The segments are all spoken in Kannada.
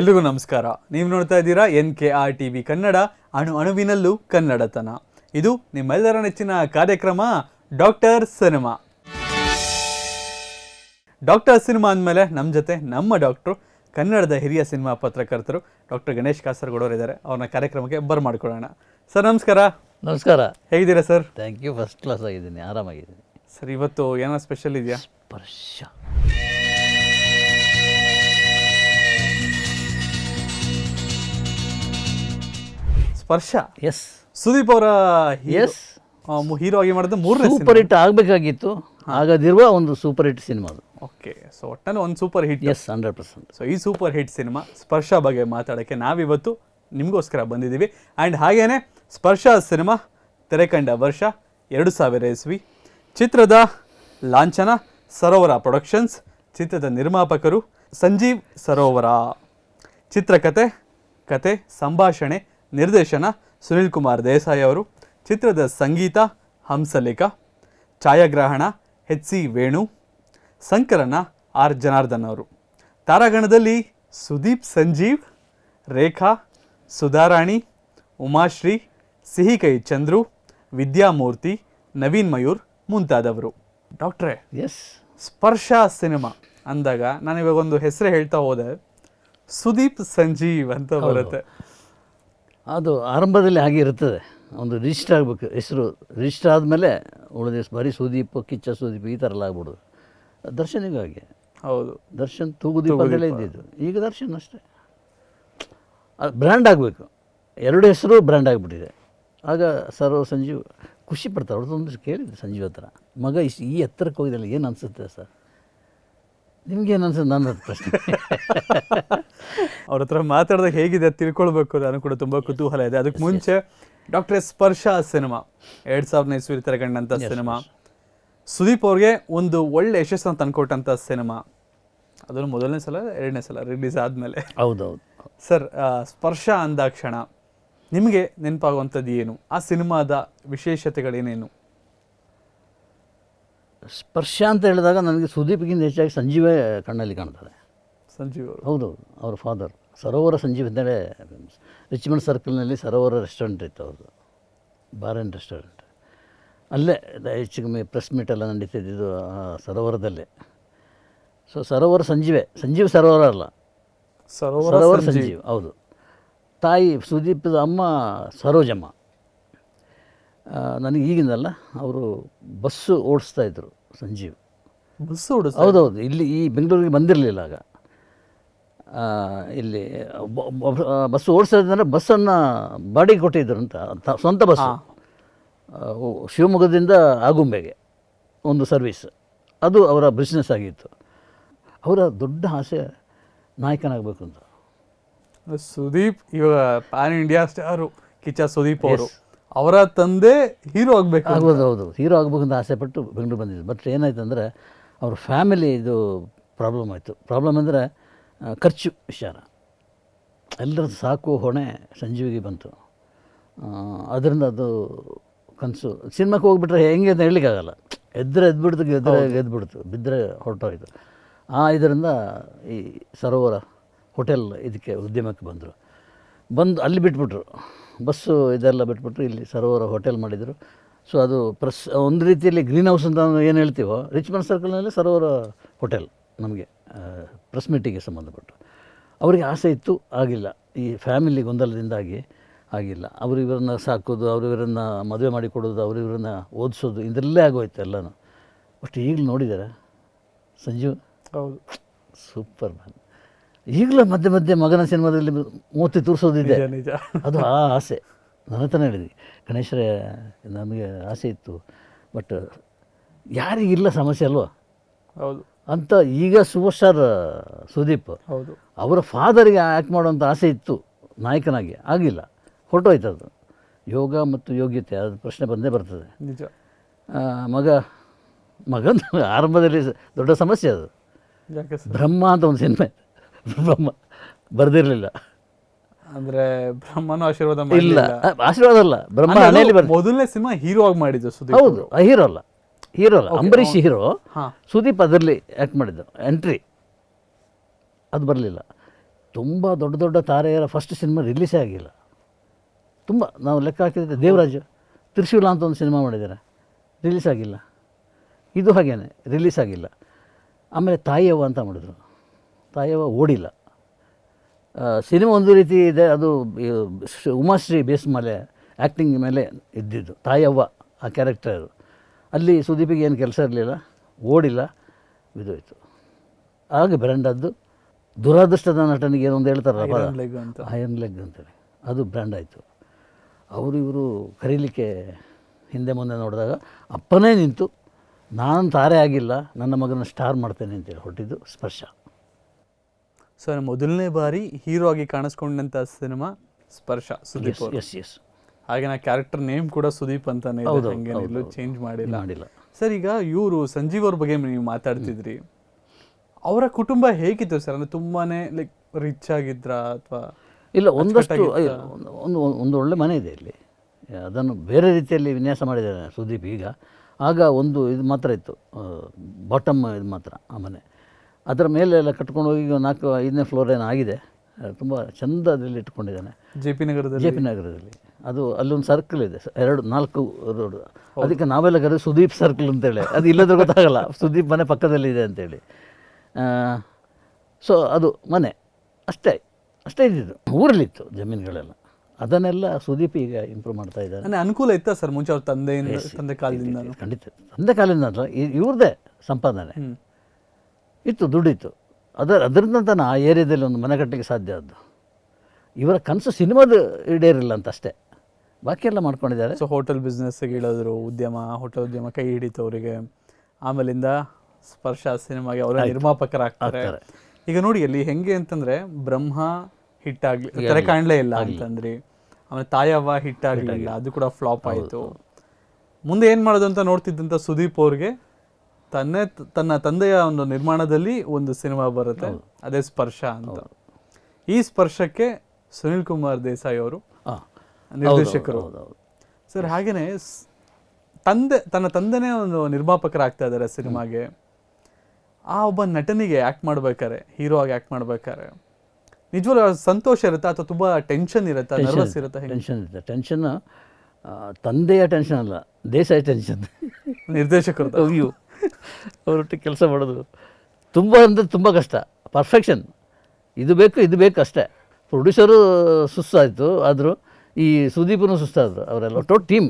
ಎಲ್ರಿಗೂ ನಮಸ್ಕಾರ. ನೀವು ನೋಡ್ತಾ ಇದ್ದೀರಾ N K R T V Kannada ಅಣು ಅಣುವಿನಲ್ಲೂ ಕನ್ನಡತನ. ಇದು ನಿಮ್ಮೆಲ್ಲರ ನೆಚ್ಚಿನ ಕಾರ್ಯಕ್ರಮ ಡಾಕ್ಟರ್ ಸಿನಿಮಾ. ಡಾಕ್ಟರ್ ಸಿನಿಮಾ ಅಂದಮೇಲೆ ನಮ್ಮ ಜೊತೆ ನಮ್ಮ ಡಾಕ್ಟ್ರು ಕನ್ನಡದ ಹಿರಿಯ ಸಿನಿಮಾ ಪತ್ರಕರ್ತರು ಡಾಕ್ಟರ್ ಗಣೇಶ್ ಕಾಸರಗೋಡವ್ರು ಇದ್ದಾರೆ ಅವ್ರನ್ನ ಕಾರ್ಯಕ್ರಮಕ್ಕೆ ಬರ್ಮಾಡ್ಕೊಳ್ಳೋಣ ಸರ್ ನಮಸ್ಕಾರ. ನಮಸ್ಕಾರ. ಹೇಗಿದ್ದೀರಾ sir? Thank you first class ಆಗಿದ್ದೀನಿ. ಆರಾಮಾಗಿದ್ದೀನಿ. ಸರ್ ಇವತ್ತು ಏನೋ ಸ್ಪೆಷಲ್ ಇದೆಯಾ? ಸ್ಪರ್ಶ. ಸ್ಪರ್ಶ ಎಸ್ ಸುದೀಪ್ ಅವರ ಎಸ್ ಹೀರೋ ಆಗಿ ಮಾಡಿದ ಮೂರನೇ ಸೂಪರ್ ಹಿಟ್ ಆಗಬೇಕಾಗಿತ್ತು. ಆಗದಿರುವ ಒಂದು ಸೂಪರ್ ಹಿಟ್ ಸಿನಿಮಾ ಅದು. ಓಕೆ ಸೊ ಒಟ್ಟಿನಲ್ಲಿ ಒಂದು super hit S hundred percent so ಈ ಸೂಪರ್ ಹಿಟ್ ಸಿನಿಮಾ ಸ್ಪರ್ಶ ಬಗ್ಗೆ ಮಾತಾಡೋಕ್ಕೆ ನಾವಿವತ್ತು ನಿಮಗೋಸ್ಕರ ಬಂದಿದ್ದೀವಿ. ಆ್ಯಂಡ್ ಹಾಗೇ ಸ್ಪರ್ಶ ಸಿನಿಮಾ ತೆರೆ ಕಂಡ ವರ್ಷ ಎರಡು ಸಾವಿರ ಇಸ್ವಿ ಚಿತ್ರದ ಲಾಂಛನ ಸರೋವರ ಪ್ರೊಡಕ್ಷನ್ಸ್ ಚಿತ್ರದ ನಿರ್ಮಾಪಕರು ಸಂಜೀವ್ ಸರೋವರ. ಚಿತ್ರಕಥೆ ಕತೆ ಸಂಭಾಷಣೆ ನಿರ್ದೇಶನ ಸುನಿಲ್ ಕುಮಾರ್ ದೇಸಾಯಿ ಅವರು ಚಿತ್ರದ ಸಂಗೀತ ಹಂಸಲೇಖ ಛಾಯಾಗ್ರಹಣ ಎಚ್ ಸಿ ವೇಣು ಸಂಕಲನ ಆರ್ ಜನಾರ್ದನ್ ಅವರು. ತಾರಾಗಣದಲ್ಲಿ ಸುದೀಪ್ ಸಂಜೀವ್ ರೇಖಾ ಸುಧಾರಾಣಿ ಉಮಾಶ್ರೀ ಸಿಹಿಕೈ ಚಂದ್ರು ವಿದ್ಯಾಮೂರ್ತಿ ನವೀನ್ ಮಯೂರ್ ಮುಂತಾದವರು. ಡಾಕ್ಟ್ರೇ ಎಸ್ ಸ್ಪರ್ಶ ಸಿನಿಮಾ ಅಂದಾಗ ನಾನು ಇವಾಗ ಒಂದು ಹೆಸರು ಹೇಳ್ತಾ ಹೋದೆ. ಸುದೀಪ್ ಸಂಜೀವ್ ಅಂತ ಬರುತ್ತೆ. ಅದು ಆರಂಭದಲ್ಲಿ ಹಾಗೆ ಇರ್ತದೆ ಒಂದು ರಿಜಿಸ್ಟರ್ ಆಗಬೇಕು. ಹೆಸರು ರಿಜಿಸ್ಟರ್ ಆದಮೇಲೆ ಉಳಿದ ಬರೀ ಸುದೀಪ್ ಕಿಚ್ಚ ಸುದೀಪ್ ಈ ಥರ ಎಲ್ಲ ಆಗ್ಬಿಡೋದು. ದರ್ಶನಿಗೂ ಹಾಗೆ. ಹೌದು. ದರ್ಶನ್ ತೂಗುದೀಪದಲ್ಲೇ ಇದ್ದಿದ್ದು ಈಗ ದರ್ಶನ್ ಅಷ್ಟೇ. ಅದು ಬ್ರ್ಯಾಂಡ್ ಆಗಬೇಕು. ಎರಡು ಹೆಸರು ಬ್ರ್ಯಾಂಡ್ ಆಗಿಬಿಟ್ಟಿದೆ. ಆಗ ಸರ್ ಸಂಜೀವ್ ಖುಷಿ ಪಡ್ತಾರೆ. ಅವ್ರದ್ದು ಒಂದು ಕೇಳಿದ್ದೆ ಸಂಜೀವ್ ಹತ್ರ. ಮಗ ಇಷ್ಟು ಈ ಎತ್ತರಕ್ಕೆ ಹೋಗಿದ್ದಲ್ಲ ಏನು ಅನಿಸುತ್ತೆ ಸರ್? ನಿಮ್ಗೇನು ಅನ್ಸುತ್ತೆ ನನ್ನ ಪ್ರಶ್ನೆ. ಅವ್ರ ಹತ್ರ ಮಾತಾಡಿದಾಗ ಹೇಗಿದೆ ತಿಳ್ಕೊಳ್ಬೇಕು. ನಾನು ಕೂಡ ತುಂಬ ಕುತೂಹಲ ಇದೆ. ಅದಕ್ಕೆ ಮುಂಚೆ ಡಾಕ್ಟರ್ ಸ್ಪರ್ಶ ಸಿನಿಮಾ. ಎರಡು ಸಾವಿರದ ಇಸ್ವಿ ತೆರೆಗಂಡಂಥ ಸಿನಿಮಾ. ಸುದೀಪ್ ಅವ್ರಿಗೆ ಒಂದು ಒಳ್ಳೆ ಯಶಸ್ಸನ್ನು ತಂದ್ಕೊಟ್ಟಂಥ ಸಿನಿಮಾ. ಅದನ್ನು ಮೊದಲನೇ ಸಲ ಎರಡನೇ ಸಲ ರಿಲೀಸ್ ಆದಮೇಲೆ. ಹೌದೌದು. ಸರ್ ಸ್ಪರ್ಶ ಅಂದಾಕ್ಷಣ ನಿಮಗೆ ನೆನಪಾಗುವಂಥದ್ದು ಏನು? ಆ ಸಿನಿಮಾದ ವಿಶೇಷತೆಗಳೇನೇನು? ಸ್ಪರ್ಶ ಅಂತ ಹೇಳಿದಾಗ ನನಗೆ ಸುದೀಪ್ಗಿಂತ ಹೆಚ್ಚಾಗಿ ಸಂಜೀವೇ ಕಣ್ಣಲ್ಲಿ ಕಾಣ್ತದೆ. ಸಂಜೀವ್ ಅವರು. ಹೌದು ಅವ್ರ ಫಾದರ್ ಸರೋವರ ಸಂಜೀವ್ ಅಂತೇಳಿ ರಿಚ್ಮಂಡ್ ಸರ್ಕಲ್ನಲ್ಲಿ ಸರೋವರ ರೆಸ್ಟೋರೆಂಟ್ ಇತ್ತು ಅವ್ರದ್ದು ಬಾರ್ ಆ್ಯಂಡ್ ರೆಸ್ಟೋರೆಂಟ್ ಅಲ್ಲೇ ಹೆಚ್ಚು ಕಮ್ಮಿ ಪ್ರೆಸ್ ಮೀಟ್ ಎಲ್ಲ ನಡೀತಿದ್ದು ಆ ಸರೋವರದಲ್ಲೇ. ಸೊ ಸರೋವರ ಸಂಜೀವೆ. ಸಂಜೀವ್ ಸರೋವರ ಅಲ್ಲ. ಸರೋವರ ಸರೋವರ ಸಂಜೀವ್ ಹೌದು. ತಾಯಿ ಸುದೀಪದ ಅಮ್ಮ ಸರೋಜಮ್ಮ. ನನಗೆ ಈಗಿನಲ್ಲ ಅವರು ಬಸ್ಸು ಓಡಿಸ್ತಾ ಇದ್ರು ಸಂಜೀವ್. ಬಸ್ ಓಡಿಸ್ ಹೌದೌದು ಇಲ್ಲಿ ಈ ಬೆಂಗಳೂರಿಗೆ ಬಂದಿರಲಿಲ್ಲ ಆಗ. ಇಲ್ಲಿ ಬಸ್ಸು ಓಡಿಸ್ತಾ ಇದ್ದಂದ್ರೆ ಬಸ್ಸನ್ನು ಬಾಡಿಗೆ ಕೊಟ್ಟಿದ್ದರು ಅಂತ ಸ್ವಂತ ಬಸ್ ಶಿವಮೊಗ್ಗದಿಂದ ಆಗುಂಬೆಗೆ ಒಂದು ಸರ್ವಿಸ್. ಅದು ಅವರ ಬಿಸ್ನೆಸ್ ಆಗಿತ್ತು. ಅವರ ದೊಡ್ಡ ಆಸೆ ನಾಯಕನಾಗಬೇಕು ಅಂತ ಸುದೀಪ್ ಇವಾಗ pan India star Kichcha Sudeep ಅವರು. ಅವರ ತಂದೆ ಹೀರೋ ಆಗಬೇಕು ಆಗ್ಬೋದು ಹೌದು. ಹೀರೋ ಆಗಬೇಕು ಅಂತ ಆಸೆ ಪಟ್ಟು ಬೆಂಗಳೂರು ಬಂದಿದ್ದು. ಬಟ್ ಏನಾಯ್ತು ಅಂದರೆ ಅವ್ರ ಫ್ಯಾಮಿಲಿ ಇದು ಪ್ರಾಬ್ಲಮ್ ಆಯಿತು. ಪ್ರಾಬ್ಲಮ್ ಅಂದರೆ ಖರ್ಚು ವಿಚಾರ. ಎಲ್ಲರದ್ದು ಸಾಕು ಹೊಣೆ ಸಂಜೀವಿಗೆ ಬಂತು. ಅದರಿಂದ ಅದು ಕನಸು. ಸಿನಿಮಾಕ್ಕೆ ಹೋಗ್ಬಿಟ್ರೆ ಹೆಂಗೆ ಅಂತ ಹೇಳಲಿಕ್ಕಾಗಲ್ಲ. ಎದ್ರೆ ಎದ್ಬಿಡ್ತು ಗೆದ್ರೆ ಗೆದ್ಬಿಡ್ತು ಬಿದ್ದರೆ ಹೊರಟೋಯ್ತು. ಆ ಇದರಿಂದ ಈ ಸರೋವರ ಹೋಟೆಲ್ ಇದಕ್ಕೆ ಉದ್ಯಮಕ್ಕೆ ಬಂದರು. ಬಂದು ಅಲ್ಲಿ ಬಿಟ್ಬಿಟ್ರು. ಬಸ್ಸು ಇದೆಲ್ಲ ಬಿಟ್ಬಿಟ್ರು ಇಲ್ಲಿ ಸರೋವರ ಹೋಟೆಲ್ ಮಾಡಿದರು. ಸೊ ಅದು ಪ್ರೆಸ್ ಒಂದು ರೀತಿಯಲ್ಲಿ ಗ್ರೀನ್ ಹೌಸ್ ಅಂತ ಏನು ಹೇಳ್ತೀವೋ ರಿಚ್ಮನ್ ಸರ್ಕಲ್ನಲ್ಲಿ ಸರೋವರ ಹೋಟೆಲ್ ನಮಗೆ ಪ್ರೆಸ್ ಮೀಟಿಗೆ ಸಂಬಂಧಪಟ್ಟು. ಅವರಿಗೆ ಆಸೆ ಇತ್ತು ಆಗಿಲ್ಲ. ಈ ಫ್ಯಾಮಿಲಿ ಗೊಂದಲದಿಂದಾಗಿ ಆಗಿಲ್ಲ. ಅವರು ಇವರನ್ನ ಸಾಕೋದು ಅವರು ಇವರನ್ನು ಮದುವೆ ಮಾಡಿ ಕೊಡೋದು ಅವರು ಇವರನ್ನ ಓದಿಸೋದು ಇದರಲ್ಲೇ ಆಗೋಯ್ತು ಎಲ್ಲನೂ. ಅಷ್ಟು ಈಗಲೂ ನೋಡಿದ್ದಾರೆ ಸಂಜೀವ್ ಹೌದು. ಸೂಪರ್ ಮ್ಯಾನ್ ಈಗಲೂ ಮಧ್ಯೆ ಮಧ್ಯೆ ಮಗನ ಸಿನಿಮಾದಲ್ಲಿ ಮೂರ್ತಿ ತೋರಿಸೋದಿದೆ. ಅದು ಆ ಆಸೆ. ನನ್ನ ಹತ್ರನೇ ಹೇಳಿದ್ವಿ ಗಣೇಶರೇ ನಮಗೆ ಆಸೆ ಇತ್ತು ಬಟ್ ಯಾರಿಗಿಲ್ಲ ಸಮಸ್ಯೆ ಅಲ್ವಾ? ಹೌದು. ಅಂತ ಈಗ ಸೂಪರ್ ಸ್ಟಾರ್ ಸುದೀಪ್ ಹೌದು. ಅವರ ಫಾದರಿಗೆ ಆ್ಯಕ್ಟ್ ಮಾಡುವಂಥ ಆಸೆ ಇತ್ತು ನಾಯಕನಾಗಿ ಆಗಿಲ್ಲ ಹೊರಟೋಯ್ತು ಅದು. ಯೋಗ ಮತ್ತು ಯೋಗ್ಯತೆ ಅದು ಪ್ರಶ್ನೆ ಬಂದೇ ಬರ್ತದೆ. ನಿಜ. ಮಗ ಮಗನ ಆರಂಭದಲ್ಲಿ ದೊಡ್ಡ ಸಮಸ್ಯೆ ಅದು. ಬ್ರಹ್ಮ ಅಂತ ಒಂದು ಸಿನಿಮಾ. ಬ್ರಹ್ಮ ಬರೆದಿರಲಿಲ್ಲ. ಅಂದ್ರೆ ಬ್ರಹ್ಮನು ಆಶೀರ್ವಾದ ಇಲ್ಲ. ಆಶೀರ್ವಾದ ಅಲ್ಲ. ಬ್ರಹ್ಮ ಮೊದಲನೇ ಸಿನಿಮಾ ಹೀರೋ ಆಗಿ ಮಾಡಿದ್ದು ಸುದೀಪ್ ಹೌದು ಹೀರೋ ಅಲ್ಲ. ಹೀರೋ ಅಲ್ಲ ಅಂಬರೀಷ್ ಹೀರೋ ಸುದೀಪ್ ಅದರಲ್ಲಿ ಆ್ಯಕ್ಟ್ ಮಾಡಿದ್ದು ಎಂಟ್ರಿ ಅದು ಬರಲಿಲ್ಲ. ತುಂಬ ದೊಡ್ಡ ದೊಡ್ಡ ತಾರೆಯರ ಫಸ್ಟ್ ಸಿನಿಮಾ ರಿಲೀಸೇ ಆಗಿಲ್ಲ. ತುಂಬ ನಾವು ಲೆಕ್ಕ ಹಾಕಿದ್ರೆ ದೇವರಾಜು ತ್ರಿಶೂಲ ಅಂತ ಒಂದು ಸಿನಿಮಾ ಮಾಡಿದ್ದಾರೆ. ರಿಲೀಸ್ ಆಗಿಲ್ಲ. ಇದು ಹಾಗೇನೆ ರಿಲೀಸ್ ಆಗಿಲ್ಲ. ಆಮೇಲೆ ತಾಯಿಯವ್ವ ಅಂತ ಮಾಡಿದ್ರು. ತಾಯಿಯವ್ವ ಓಡಿಲ್ಲ. ಸಿನಿಮಾ ಒಂದು ರೀತಿ ಇದೆ ಅದು ಉಮಾಶ್ರೀ ಬೇಸ್ ಮೇಲೆ ಆ್ಯಕ್ಟಿಂಗ್ ಮೇಲೆ ಇದ್ದಿದ್ದು ತಾಯವ್ವ ಆ ಕ್ಯಾರೆಕ್ಟರ್ ಅಲ್ಲಿ ಸುದೀಪಿಗೆ ಏನು ಕೆಲಸ ಇರಲಿಲ್ಲ ಓಡಿಲ್ಲ ಬಿದ್ದೋಯ್ತು. ಆಗ ಬ್ರ್ಯಾಂಡದ್ದು ದುರಾದೃಷ್ಟದ ನಟನಿಗೆ ಏನೊಂದು ಹೇಳ್ತಾರಲ್ಲ. ಐರನ್ ಲೆಗ್ ಅಂತೇಳಿ. ಅದು ಬ್ರ್ಯಾಂಡ್ ಆಯಿತು. ಅವರು ಇವರು ಕರೀಲಿಕ್ಕೆ ಹಿಂದೆ ಮುಂದೆ ನೋಡಿದಾಗ ಅಪ್ಪನೇ ನಿಂತು ನಾನು ತಾರೆ ಆಗಿಲ್ಲ ನನ್ನ ಮಗನ ಸ್ಟಾರ್ ಮಾಡ್ತೇನೆ ಅಂತೇಳಿ ಹೊರಟಿದ್ದು ಸ್ಪರ್ಶ. ಸರ್ ಮೊದಲನೇ ಬಾರಿ ಹೀರೋ ಆಗಿ ಕಾಣಿಸ್ಕೊಂಡಂತ ಸಿನಿಮಾ ಸ್ಪರ್ಶ ಸುದೀಪ್ ಎಸ್ ಎಸ್ ಹಾಗೆ ನಾ ಕ್ಯಾರೆಕ್ಟರ್ ನೇಮ್ ಕೂಡ ಸುದೀಪ್ ಅಂತಾನೆ ಚೇಂಜ್ ಮಾಡಿಲ್ಲ. ಮಾಡಿಲ್ಲ. ಸರ್ ಈಗ ಇವರು ಸಂಜೀವ್ ಅವ್ರ ಬಗ್ಗೆ ನೀವು ಮಾತಾಡ್ತಿದ್ರಿ. ಅವರ ಕುಟುಂಬ ಹೇಗಿತ್ತು ಸರ್? ಅಂದ್ರೆ ತುಂಬಾನೇ ಲೈಕ್ ರಿಚ್ ಆಗಿದ್ರ ಅಥವಾ ಇಲ್ಲ ಒಂದಷ್ಟು ಒಂದು ಒಂದು ಒಳ್ಳೆ ಮನೆ ಇದೆ ಇಲ್ಲಿ. ಅದನ್ನು ಬೇರೆ ರೀತಿಯಲ್ಲಿ ವಿನ್ಯಾಸ ಮಾಡಿದ್ದಾರೆ ಸುದೀಪ್ ಈಗ. ಆಗ ಒಂದು ಇದು ಮಾತ್ರ ಇತ್ತು ಬಾಟಮ್ ಇದು ಮಾತ್ರ ಆ ಮನೆ. ಅದರ ಮೇಲೆ ಎಲ್ಲ ಕಟ್ಕೊಂಡು ಹೋಗಿ ನಾಲ್ಕು ಐದನೇ ಫ್ಲೋರ್ ಏನೋ ಆಗಿದೆ ತುಂಬ ಚಂದ ಅದರಲ್ಲಿ ಇಟ್ಕೊಂಡಿದ್ದಾನೆ. ಜೆ ಪಿ ನಗರದಲ್ಲಿ? ಜೆ ಪಿ ನಗರದಲ್ಲಿ. ಅದು ಅಲ್ಲೊಂದು ಸರ್ಕಲ್ ಇದೆ ಎರಡು ನಾಲ್ಕು ರೋಡ್ ಅದಕ್ಕೆ ನಾವೆಲ್ಲ ಕರೆದು ಸುದೀಪ್ ಸರ್ಕಲ್ ಅಂತೇಳಿ ಅದು ಇಲ್ಲದ್ರೆ ಗೊತ್ತಾಗಲ್ಲ. ಸುದೀಪ್ ಮನೆ ಪಕ್ಕದಲ್ಲಿದೆ ಅಂತೇಳಿ ಸೊ ಅದು ಮನೆ. ಅಷ್ಟೇ ಅಷ್ಟೇ ಇದ್ದಿದ್ದು. ಊರಲ್ಲಿತ್ತು ಜಮೀನುಗಳೆಲ್ಲ. ಅದನ್ನೆಲ್ಲ ಸುದೀಪ್ ಈಗ ಇಂಪ್ರೂವ್ ಮಾಡ್ತಾ ಇದ್ದಾರೆ ಅನುಕೂಲ ಇತ್ತ ಸರ್? ಮುಂಚೆ ಅವ್ರ ತಂದೆಯಿಂದ ತಂದೆ ಕಾಲದಿಂದ ಖಂಡಿತ. ತಂದೆ ಕಾಲದಿಂದ ಅಲ್ಲ ಇವ್ರದ್ದೇ ಸಂಪಾದನೆ. ಇತ್ತು ದುಡ್ಡಿತ್ತು. ಅದರ ಅದರಿಂದ ತಾನು ಆ ಏರಿಯಾದಲ್ಲಿ ಒಂದು ಮನೆ ಕಟ್ಟಲಿಕ್ಕೆ ಸಾಧ್ಯ ಆದ್ದು ಇವರ ಕನಸು ಸಿನಿಮಾದ ಈಡೇರಿಲ್ಲ ಅಂತ ಅಷ್ಟೇ. ಬಾಕಿ ಎಲ್ಲ ಮಾಡ್ಕೊಂಡಿದ್ದಾರೆ. ಸೊ ಹೋಟೆಲ್ ಬಿಸ್ನೆಸ್ ಇಳಿದ್ರು ಉದ್ಯಮ ಹೋಟೆಲ್ ಉದ್ಯಮ ಕೈ ಹಿಡಿತು ಅವರಿಗೆ. ಆಮೇಲಿಂದ ಸ್ಪರ್ಶ ಸಿನಿಮಾಗೆ ಅವರ ನಿರ್ಮಾಪಕರಾಗ್ತಾರೆ. ಈಗ ನೋಡಿ ಅಲ್ಲಿ ಹೆಂಗೆ ಅಂತಂದ್ರೆ ಬ್ರಹ್ಮ ಹಿಟ್ ಆಗ್ಲಿ ತೆರೆ ಕಾಣ್ಲೇ ಇಲ್ಲ ಅಂತಂದ್ರಿ. ಆಮೇಲೆ ತಾಯವ್ವ ಹಿಟ್ ಆಗ್ಲಿಲ್ಲ ಅದು ಕೂಡ ಫ್ಲಾಪ್ ಆಯ್ತು. ಮುಂದೆ ಏನು ಮಾಡೋದು ಅಂತ ನೋಡ್ತಿದ್ದಂತ ಸುದೀಪ್ ಅವ್ರಿಗೆ ತನ್ನೇ ತನ್ನ ತಂದೆಯ ಒಂದು ನಿರ್ಮಾಣದಲ್ಲಿ ಒಂದು ಸಿನಿಮಾ ಬರುತ್ತೆ. ಅದೇ ಸ್ಪರ್ಶ ಅಂತ. ಈ ಸ್ಪರ್ಶಕ್ಕೆ ಸುನಿಲ್ ಕುಮಾರ್ ದೇಸಾಯಿ ಅವರು ನಿರ್ದೇಶಕರು. ಸರ್ ಹಾಗೇನೆ ತಂದೆ ತನ್ನ ತಂದೆನೇ ಒಂದು ನಿರ್ಮಾಪಕರಾಗ್ತಾ ಇದ್ದಾರೆ ಸಿನಿಮಾಗೆ. ಆ ಒಬ್ಬ ನಟನಿಗೆ ಆ್ಯಕ್ಟ್ ಮಾಡ್ಬೇಕಾರೆ ಹೀರೋ ಆಗಿ ಆ್ಯಕ್ಟ್ ಮಾಡ್ಬೇಕಾರೆ. ನಿಜವಾಗ್ಲೂ ಸಂತೋಷ ಇರುತ್ತಾ ಅಥವಾ ತುಂಬಾ ಟೆನ್ಷನ್ ಇರುತ್ತಾ ನರ್ವಸ್ ಇರುತ್ತಾ ಟೆನ್ಷನ್ ಇರುತ್ತೆ. ಟೆನ್ಷನ್ ತಂದೆಯ ಟೆನ್ಷನ್ ಅಲ್ಲ ದೇಸಾಯಿ ಟೆನ್ಷನ್. ನಿರ್ದೇಶಕರು. ಅಯ್ಯೋ. ಅವರೊಟ್ಟಿಗೆ ಕೆಲಸ ಮಾಡೋದು. ತುಂಬ ಅಂದರೆ ತುಂಬ ಕಷ್ಟ. ಪರ್ಫೆಕ್ಷನ್ ಇದು ಬೇಕು ಇದು ಬೇಕು ಅಷ್ಟೇ. ಪ್ರೊಡ್ಯೂಸರು ಸುಸ್ತಾಯಿತು ಆದರೂ ಈ ಸುದೀಪನು ಸುಸ್ತಾದರು ಅವರೆಲ್ಲ. ಒಟ್ಟು ಟೀಮ್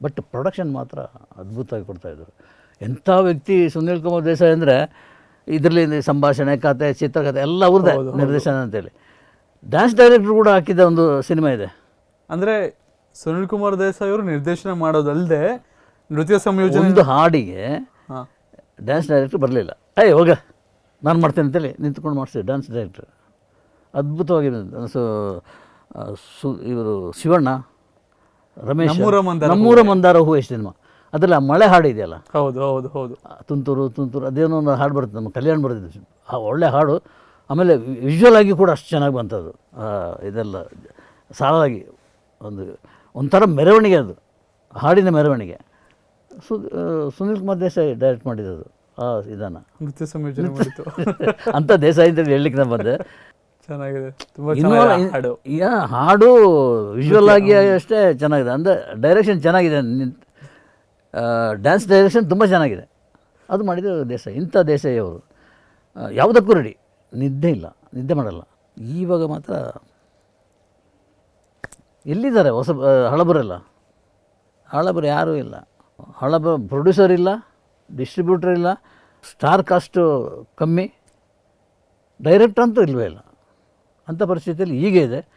ಬಟ್ ಪ್ರೊಡಕ್ಷನ್ ಮಾತ್ರ ಅದ್ಭುತವಾಗಿ ಕೊಡ್ತಾಯಿದ್ರು ಎಂಥ ವ್ಯಕ್ತಿ ಸುನೀಲ್ ಕುಮಾರ್ ದೇಸಾಯಿ ಅಂದರೆ ಇದರಲ್ಲಿ ಸಂಭಾಷಣೆ ಕತೆ ಚಿತ್ರಕಥೆ ಎಲ್ಲ ಅವ್ರದ್ದೇ ನಿರ್ದೇಶನ ಅಂತೇಳಿ ಡ್ಯಾನ್ಸ್ ಡೈರೆಕ್ಟ್ರು ಕೂಡ ಹಾಕಿದ್ದ ಒಂದು ಸಿನಿಮಾ ಇದೆ. ಅಂದರೆ ಸುನಿಲ್ ಕುಮಾರ್ ದೇಸಾಯಿ ಅವರು ನಿರ್ದೇಶನ ಮಾಡೋದಲ್ಲದೆ ನೃತ್ಯ ಸಂಯೋಜನೆ ಒಂದು ಹಾಡಿಗೆ ಡ್ಯಾನ್ಸ್ ಡೈರೆಕ್ಟ್ರ್ ಬರಲಿಲ್ಲ. ಏಯ್ ಹೋಗ. ನಾನು ಮಾಡ್ತೇನೆ ಅಂತೇಳಿ ನಿಂತ್ಕೊಂಡು ಮಾಡಿಸಿದೆ ಡ್ಯಾನ್ಸ್ ಡೈರೆಕ್ಟ್ರ್ ಅದ್ಭುತವಾಗಿದೆ ಸೊ ಸು ಇವರು ಶಿವಣ್ಣ ರಮೇಶ್ ನಮ್ಮೂರ ಮಂದಾರ ಹೂ ಎಷ್ಟು ಸಿನಿಮಾ ಅದರಲ್ಲಿ ಆ ಮಳೆ ಹಾಡು ಇದೆಯಲ್ಲ? ಹೌದು ಹೌದು ಹೌದು. ತುಂತುರು ತುಂತುರು ಅದೇನೋ ಒಂದು ಹಾಡು ಬರುತ್ತೆ ನಮ್ಮ ಕಲ್ಯಾಣ ಬರ್ತದೆ. ಆ ಒಳ್ಳೆ ಹಾಡು. ಆಮೇಲೆ ವಿಜುವಲ್ ಆಗಿ ಕೂಡ ಅಷ್ಟು ಚೆನ್ನಾಗಿ ಬಂತದು. ಇದೆಲ್ಲ ಸಾಲಾಗಿ ಒಂದು ಒಂಥರ ಮೆರವಣಿಗೆ ಅದು. ಹಾಡಿನ ಮೆರವಣಿಗೆ. ಸು ಸುನಿಲ್ ಕುಮಾರ್ ದೇಸಾಯಿ ಡೈರೆಕ್ಟ್ ಮಾಡಿದ್ದು ಆ ಇದನ್ನು. ನೃತ್ಯ ಸಂಯೋಜನೆ ಮಾಡಿತ್ತು ಅಂತ ದೇಸಾಯಿ ಅಂತ ಹೇಳಲಿಕ್ಕೆ ನಾನು ಬಂದೆ. ಚೆನ್ನಾಗಿದೆ. ತುಂಬಾ ಚೆನ್ನಾಗಿದೆ ಹಾಡು. ಯಾ ಹಾಡು ವಿಜುವಲ್ ಆಗಿ ಅಷ್ಟೇ ಚೆನ್ನಾಗಿದೆ. ಅಂದರೆ ಡೈರೆಕ್ಷನ್ ಚೆನ್ನಾಗಿದೆ. ಡ್ಯಾನ್ಸ್ ಡೈರೆಕ್ಷನ್ ತುಂಬ ಚೆನ್ನಾಗಿದೆ. ಅದು ಮಾಡಿದ್ದು ದೇಸಾಯಿ ಇಂಥ ದೇಸಾಯಿ ಅವರು. ಯಾವುದಕ್ಕೂ ರೆಡಿ ನಿದ್ದೆ ಇಲ್ಲ ನಿದ್ದೆ ಮಾಡಲ್ಲ. ಈವಾಗ ಮಾತ್ರ ಎಲ್ಲಿದ್ದಾರೆ ಹೊಸ ಹಳಬರೆಲ್ಲ? ಹಳಬರು ಯಾರೂ ಇಲ್ಲ. ಹಳಬ ಪ್ರೊಡ್ಯೂಸರ್ ಇಲ್ಲ ಡಿಸ್ಟ್ರಿಬ್ಯೂಟರ್ ಇಲ್ಲ ಸ್ಟಾರ್ ಕಾಸ್ಟು ಕಮ್ಮಿ ಡೈರೆಕ್ಟ್ ಅಂತೂ ಇಲ್ಲವೇ ಇಲ್ಲ. ಅಂಥ ಪರಿಸ್ಥಿತಿಯಲ್ಲಿ ಈಗ ಇದೆ.